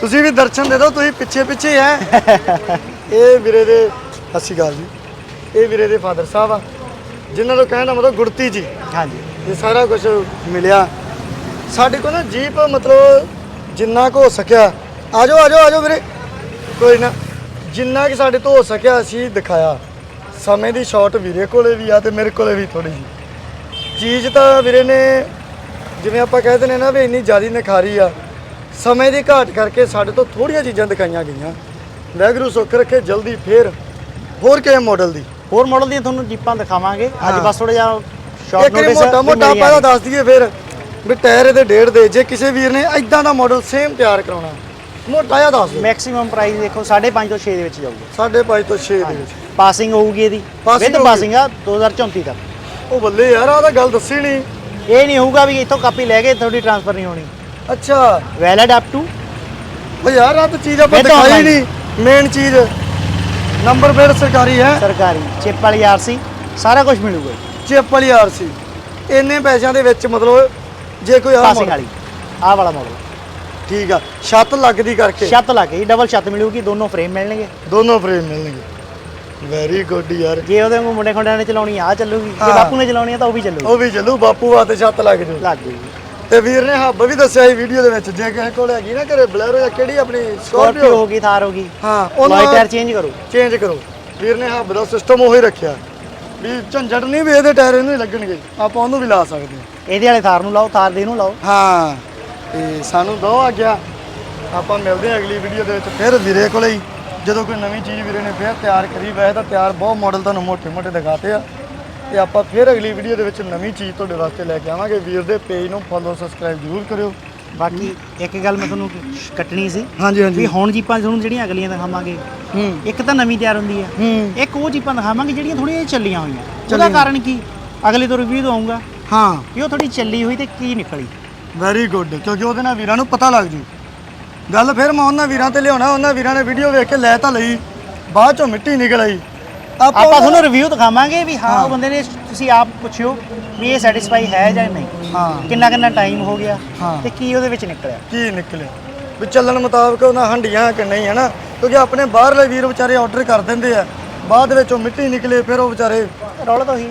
ਤੁਸੀਂ ਵੀ ਦਰਸ਼ਨ ਦੇ ਦਿਓ ਤੁਸੀਂ ਪਿੱਛੇ ਪਿੱਛੇ ਐ ਇਹ ਵੀਰੇ ਦੇ ਸਤਿ ਸ਼੍ਰੀ ਅਕਾਲ ਜੀ। ਇਹ ਵੀਰੇ ਦੇ ਫਾਦਰ ਸਾਹਿਬ ਆ। ਜਿਨ੍ਹਾਂ ਤੋਂ ਕਹਿਣ ਦਾ ਮਤਲਬ ਗੁੜਤੀ ਜੀ। ਹਾਂਜੀ। ਇਹ ਸਾਰਾ ਕੁਝ ਮਿਲਿਆ। ਸਾਡੇ ਕੋਲ ਨਾ ਜੀਪ ਮਤਲਬ ਜਿੰਨਾ ਕੁ ਹੋ ਸਕਿਆ ਆ ਜਾਓ ਆ ਜਾਓ ਆ ਜਾਓ ਵੀਰੇ। ਕੋਈ ਨਾ ਜਿੰਨਾ ਕਿ ਸਾਡੇ ਤੋਂ ਹੋ ਸਕਿਆ ਅਸੀਂ ਦਿਖਾਇਆ। ਸਮੇਂ ਦੀ ਸ਼ਾਰਟ ਵੀਰੇ ਕੋਲੇ ਵੀ ਆ ਤੇ ਮੇਰੇ ਕੋਲੇ ਵੀ ਥੋੜੀ ਜੀ ਚੀਜ਼ ਤਾਂ ਵੀਰੇ ਨੇ ਜਿਵੇਂ ਆਪਾਂ ਕਹਿੰਦੇ ਨੇ ਨਾ ਵੀ ਇੰਨੀ ਜ਼ਿਆਦੀ ਨਿਖਾਰੀ ਆ। ਸਮੇਂ ਦੀ ਘਾਟ ਕਰਕੇ ਸਾਡੇ ਤੋਂ ਥੋੜੀਆਂ ਚੀਜ਼ਾਂ ਦਿਖਾਈਆਂ ਗਈਆਂ। ਵਾਹਿਗੁਰੂ ਸੁੱਖ ਰੱਖੇ ਜਲਦੀ ਫੇਰ ਹੋਰ ਕਿਹੜੇ ਮਾਡਲ ਦੀ। ਹੋਰ ਮਾਡਲ ਦੀਆਂ ਤੁਹਾਨੂੰ ਜੀਪਾਂ ਦਿਖਾਵਾਂਗੇ। ਅੱਜ। ਬਸ ਥੋੜਾ ਜਿਹਾ ਇੱਕ ਨੋਟਿਸ ਮੋਟਾ ਮੋਟਾ ਇਹਦਾ ਦੱਸ ਦਈਏ ਫਿਰ ਵੀ ਟਾਇਰ ਇਹਦੇ ਡੇਢ ਦੇ ਜੇ ਕਿਸੇ ਵੀਰ ਨੇ ਐਦਾਂ ਦਾ ਮਾਡਲ ਸੇਮ ਤਿਆਰ ਕਰਾਉਣਾ ਮੋਟਾ ਜਿਹਾ ਦੱਸ ਦਿਓ। ਮੈਕਸਿਮਮ ਪ੍ਰਾਈਸ ਦੇਖੋ 5.5 ਤੋਂ 6 ਦੇ ਵਿੱਚ ਜਾਊਗਾ। 5.5 ਤੋਂ 6 ਦੇ ਵਿੱਚ। ਪਾਸਿੰਗ ਹੋਊਗੀ ਇਹਦੀ। ਵਿਦ। ਪਾਸਿੰਗ ਆ 2034 ਤੱਕ। ਉਹ ਬੱਲੇ ਯਾਰ ਆਹ ਤਾਂ ਗੱਲ ਦੱਸੀ ਨਹੀਂ ਇਹ ਨਹੀਂ ਹੋਊਗਾ ਵੀ ਇੱਥੋਂ ਕਾਪੀ ਲੈ ਕੇ ਤੁਹਾਡੀ ਟ੍ਰਾਂਸਫਰ ਨਹੀਂ ਹੋਣੀ। ਅੱਛਾ। ਵੈਲਿਡ ਅਪ ਟੂ ਉਹ ਯਾਰ ਆਹ ਤਾਂ ਚੀਜ਼ ਆਪਾਂ ਦਿਖਾਈ। ਨਹੀਂ ਮੇਨ ਚੀਜ਼। ਨੰਬਰ ਪਲੇਟ ਸਰਕਾਰੀ ਹੈ। ਸਰਕਾਰੀ। ਚਿੱਪ ਵਾਲੀ ਆਰਸੀ ਸਾਰਾ ਕੁਝ ਮਿਲੂਗਾ। ਚਿਪ ਵਾਲੀ ਆਰਸੀ ਇੰਨੇ ਪੈਸਿਆਂ ਦੇ ਵਿੱਚ ਮਤਲਬ ਜੇ ਕੋਈ ਆ ਪਾਸਿੰਗ ਵਾਲੀ ਆਹ ਵਾਲਾ ਮਾਡਲ ਠੀਕ ਆ ਛੱਤ ਲੱਗਦੀ ਕਰਕੇ। ਛੱਤ ਲੱਗ ਗਈ ਡਬਲ ਛੱਤ ਮਿਲੂਗੀ ਦੋਨੋਂ ਫਰੇਮ ਮਿਲਣਗੇ। ਦੋਨੋਂ ਫਰੇਮ ਮਿਲਣਗੇ। ਵੈਰੀ ਗੁੱਡ ਯਾਰ। ਜੇ ਉਹਦੇ ਵਾਂਗੂ ਮੁੰਡੇ ਖੁੰਡਿਆਂ ਨੇ ਚਲਾਉਣੀ ਆ ਚੱਲੂਗੀ। ਜੇ ਹਾਂ। ਬਾਪੂ ਨੇ ਚਲਾਉਣੀ ਆ ਤਾਂ ਉਹ ਵੀ ਚੱਲੂਗੀ। ਉਹ ਵੀ ਚੱਲੂ ਬਾਪੂ ਵਾਸਤੇ ਛੱਤ ਲੱਗ ਜੂ। ਲੱਗ ਗਈ ਤੇ ਵੀਰ ਨੇ ਹੱਬ ਵੀ ਦੱਸਿਆ ਸੀ ਵੀਡੀਓ ਦੇ ਵਿੱਚ ਜੇ ਕਿਸੇ ਕੋਲ ਹੈਗੀ ਨਾ ਘਰੇ ਬਲੈਰੋ ਜਾਂ ਕਿਹੜੀ ਆਪਣੀ ਸਕਾਰਪੀਓ ਹੋ ਗਈ ਥਾਰ ਹੋ ਗਈ। ਹਾਂ ਲਾਈ ਟਾਇਰ ਚੇਂਜ ਕਰੋ। ਚੇਂਜ ਕਰੋ। ਵੀਰ ਨੇ ਹੱਬ ਦਾ ਸਿਸਟਮ ਉਹੀ ਰੱਖਿਆ। ਵੀ ਝੰਜੜ ਨਹੀਂ ਵੀ ਇਹਦੇ ਟਾਇਰ ਇਹਨੂੰ ਹੀ ਲੱਗਣਗੇ। ਆਪਾਂ ਉਹਨੂੰ ਵੀ ਲਾ ਸਕਦੇ ਹਾਂ। ਇਹਦੇ ਵਾਲੇ ਥਾਰ ਨੂੰ ਲਾਓ ਥਾਰ ਦੇ ਨੂੰ ਲਾਓ। ਹਾਂ ਤੇ ਸਾਨੂੰ ਦੋ ਆ ਗਿਆ। ਆਪਾਂ ਮਿਲਦੇ ਹਾਂ ਅਗਲੀ ਵੀਡੀਓ ਦੇ ਵਿੱਚ ਫਿਰ ਵੀਰੇ ਕੋਲੇ ਹੀ। ਜਦੋਂ ਕੋਈ ਨਵੀਂ ਚੀਜ਼ ਵੀਰੇ ਨੇ ਫਿਰ ਤਿਆਰ ਕਰੀ ਵੈਸੇ ਤਾਂ ਤਿਆਰ ਬਹੁਤ ਮਾਡਲ ਤੁਹਾਨੂੰ ਮੋਟੇ-ਮੋਟੇ ਦਿਖਾਤੇ ਆ। ਤੇ ਆਪਾਂ ਫਿਰ ਅਗਲੀ ਵੀਡੀਓ ਦੇ ਵਿੱਚ ਨਵੀਂ ਚੀਜ਼ ਤੁਹਾਡੇ ਵਾਸਤੇ ਲੈ ਕੇ ਆਵਾਂਗੇ। ਵੀਰ ਦੇ ਪੇਜ ਨੂੰ ਫੋਲੋ ਸਬਸਕ੍ਰਾਈਬ ਜ਼ਰੂਰ ਕਰਿਓ। ਬਾਕੀ ਇੱਕ ਗੱਲ ਮੈਂ ਤੁਹਾਨੂੰ ਕੱਟਣੀ ਸੀ ਹਾਂਜੀ ਵੀ ਹੁਣ ਜੀਪਾਂ ਤੁਹਾਨੂੰ ਜਿਹੜੀਆਂ ਅਗਲੀਆਂ ਦਿਖਾਵਾਂਗੇ ਹੂੰ। ਇੱਕ ਤਾਂ ਨਵੀਂ ਤਿਆਰ ਹੁੰਦੀ ਆ। ਹੂੰ। ਇੱਕ ਉਹ ਜੀਪਾਂ ਦਿਖਾਵਾਂਗੇ ਜਿਹੜੀਆਂ ਥੋੜੀਆਂ ਚੱਲੀਆਂ ਹੋਈਆਂ। ਉਹਦਾ। ਕਾਰਨ ਕੀ? ਅਗਲੇ ਤੋਂ ਰਿਵਿਊ ਆਉਂਗਾ ਹਾਂ। ਕਿ ਉਹ ਥੋੜੀ ਚੱਲੀ ਹੋਈ ਤੇ ਕੀ ਨਿਕਲੀ। ਵੈਰੀ ਗੁੱਡ ਕਿਉਂਕਿ ਉਹਦੇ ਨਾਲ ਵੀਰਾਂ ਨੂੰ ਪਤਾ ਲੱਗ ਜੂ। ਗੱਲ ਫਿਰ ਮੈਂ ਉਹਨਾਂ ਵੀਰਾਂ ਤੇ ਲਿਆਉਣਾ। ਉਹਨਾਂ ਵੀਰਾਂ ਨੇ ਵੀਡੀਓ ਵੇਖ ਕੇ ਲੈ ਤਾਂ ਲਈ। ਬਾਅਦ ਚੋਂ ਮਿੱਟੀ ਨਿਕਲ ਆਈ। ਆਪਾਂ ਤੁਹਾਨੂੰ ਰਿਵਿਊ ਦਿਖਾਵਾਂਗੇ ਵੀ ਹਾਂ ਉਹ ਬੰਦੇ ਨੇ ਤੁਸੀਂ ਆਪ ਪੁੱਛਿਓ। ਵੀ ਇਹ ਸੈਟੀਸਫਾਈ ਹੈ ਜਾਂ ਨਹੀਂ? ਹਾਂ। ਕਿੰਨਾ ਕਿੰਨਾ ਟਾਈਮ ਹੋ ਗਿਆ ਹਾਂ। ਤੇ ਕੀ ਉਹਦੇ ਵਿੱਚ ਨਿਕਲਿਆ? ਕੀ ਨਿਕਲਿਆ? ਵੀ ਚੱਲਣ ਮੁਤਾਬਕ ਉਹਨਾਂ ਹੰਡੀਆਂ ਕਿ ਨਹੀਂ ਹਨਾ ਕਿਉਂਕਿ ਆਪਣੇ ਬਾਹਰਲੇ ਵੀਰ ਵਿਚਾਰੇ ਆਰਡਰ ਕਰ ਦਿੰਦੇ ਆ। ਬਾਅਦ ਵਿੱਚ ਉਹ ਮਿੱਟੀ ਨਿਕਲੇ ਫਿਰ ਉਹ ਵਿਚਾਰੇ ਰੌਲਾ ਤਾਂ ਉਹੀ।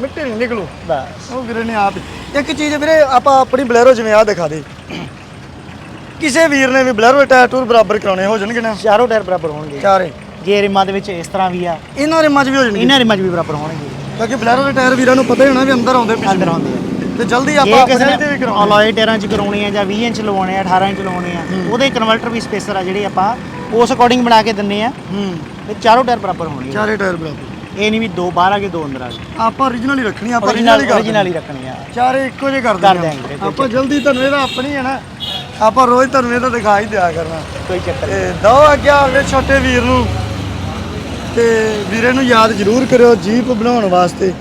ਮਿੱਟੀ ਨਹੀਂ ਨਿਕਲੂ। ਬਸ। ਉਹ ਵੀਰੇ ਨੇ ਆਪ ਹੀ- ਇੱਕ ਚੀਜ਼ ਵੀਰੇ ਆਪਾਂ ਆਪਣੀ ਬਲੈਰੋ ਜਿਵੇਂ ਆ ਦਿਖਾ ਦੇ। ਕਿਸੇ ਵੀਰ ਨੇ ਵੀ ਬਲੈਰੋ ਟਾਇਰ ਟੂਰ ਬਰਾਬਰ ਕਰਾਉਣੇ ਹੋ ਜਾਣਗੇ ਨਾ? ਚਾਰੋਂ ਟਾਇਰ ਬਰਾਬਰ ਹੋਣਗੇ। ਚਾਰੇ। ਜੇ ਰਿਮਾਂ ਦੇ ਵਿੱਚ ਇਸ ਤਰ੍ਹਾਂ ਵੀ ਆ। ਇਹਨਾਂ ਦੇ ਮੱਝ ਵੀ ਹੋ ਜਾਣਗੇ। ਇਹਨਾਂ ਰਿਮਾਂ 'ਚ ਵੀ ਬਰਾਬਰ ਹੋਣਗੇ। ਕਿਉਂਕਿ ਬਲੈਰੋ ਦੇ ਟਾਇਰ ਵੀਰਾਂ ਨੂੰ ਪਤਾ ਹੀ ਹੋਣਾ ਵੀ ਅੰਦਰ ਆਉਂਦੇ ਪਿੱਛੇ। ਅੰਦਰ ਆਉਂਦੇ ਆ। ਤੇ ਜਲਦੀ ਜੇ ਆਪਾਂ ਕਿਸੇ ਆਪਣੇ ਤੇ ਵੀ ਨੇ ਕਰਾਉਣੇ ਅਲੋਏ ਟਾਇਰਾਂ 'ਚ ਕਰਾਉਣੇ ਆ ਜਾਂ 20 ਇੰਚ ਲਵਾਉਣੇ ਆ 18 ਇੰਚ ਲਵਾਉਣੇ ਆ ਉਹਦੇ ਕਨਵਰਟਰ ਵੀ ਸਪੇਸਰ ਆ ਜਿਹੜੇ ਆਪਾਂ ਉਸ ਅਕੋਰਡਿੰਗ ਬਣਾ ਕੇ ਦਿੰਨੇ ਆ। ਹੂੰ। ਤੇ ਚਾਰੋਂ ਟਾਇਰ ਬਰਾਬਰ ਹੋਣਗੇ ਚਾਰੇ ਟਾਇਰ ਬਰਾਬਰ। ਇਹ ਨਹੀਂ ਵੀ ਦੋ ਬਾਹਰ ਆ ਗਏ ਦੋ ਅੰਦਰ ਆ ਗਏ। ਆਪਾਂ origignal ਹੀ ਰੱਖਣੀ ਆਪਾਂ origignal origignal ਹੀ ਕਰ origignal ਹੀ ਰੱਖਣੀ ਆ। ਚਾਰੇ ਇੱਕੋ ਜਿਹੇ ਕਰ ਕਰ ਦਿਆਂਗੇ ਵੀਰੇ, ਆਪਾਂ ਜਲਦੀ ਤੁਹਾਨੂੰ ਇਹਦਾ ਆਪਣੀ ਹੈ ਨਾ। ਆਪਾਂ ਰੋਜ਼ ਤੁਹਾਨੂੰ ਇਹਦਾ ਦਿਖਾ ਹੀ ਦਿਆ ਕਰਨਾ। ਕੋਈ ਚੱਕਰ ਨਹੀਂ। ਤੇ ਦੋ ਅੱਗੇ ਆਪਣੇ ਛੋਟੇ ਵੀਰ ਨੂੰ। ਤੇ ਵੀਰੇ ਨੂੰ ਯਾਦ ਜ਼ਰੂਰ ਕਰਿਓ ਜੀਪ ਬਣਾਉਣ ਵਾਸਤੇ।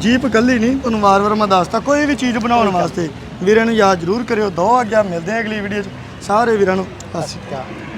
ਜੀਪ ਕੱਲੀ ਨਹੀਂ, ਤੁਹਾਨੂੰ ਵਾਰ-ਵਾਰ ਮੈਂ ਦੱਸਤਾ, ਕੋਈ ਵੀ ਚੀਜ਼ ਬਣਾਉਣ ਵਾਸਤੇ। ਵੀਰੇ ਨੂੰ ਯਾਦ ਜ਼ਰੂਰ ਕਰਿਓ। ਦੋ ਅੱਗੇ ਮਿਲਦੇ ਆ ਅਗਲੀ ਵੀਡੀਓ 'ਚ। ਸਾਰੇ ਵੀਰਾਂ ਨੂੰ, ਸਤਿ ਸ਼੍ਰੀ ਅਕਾਲ।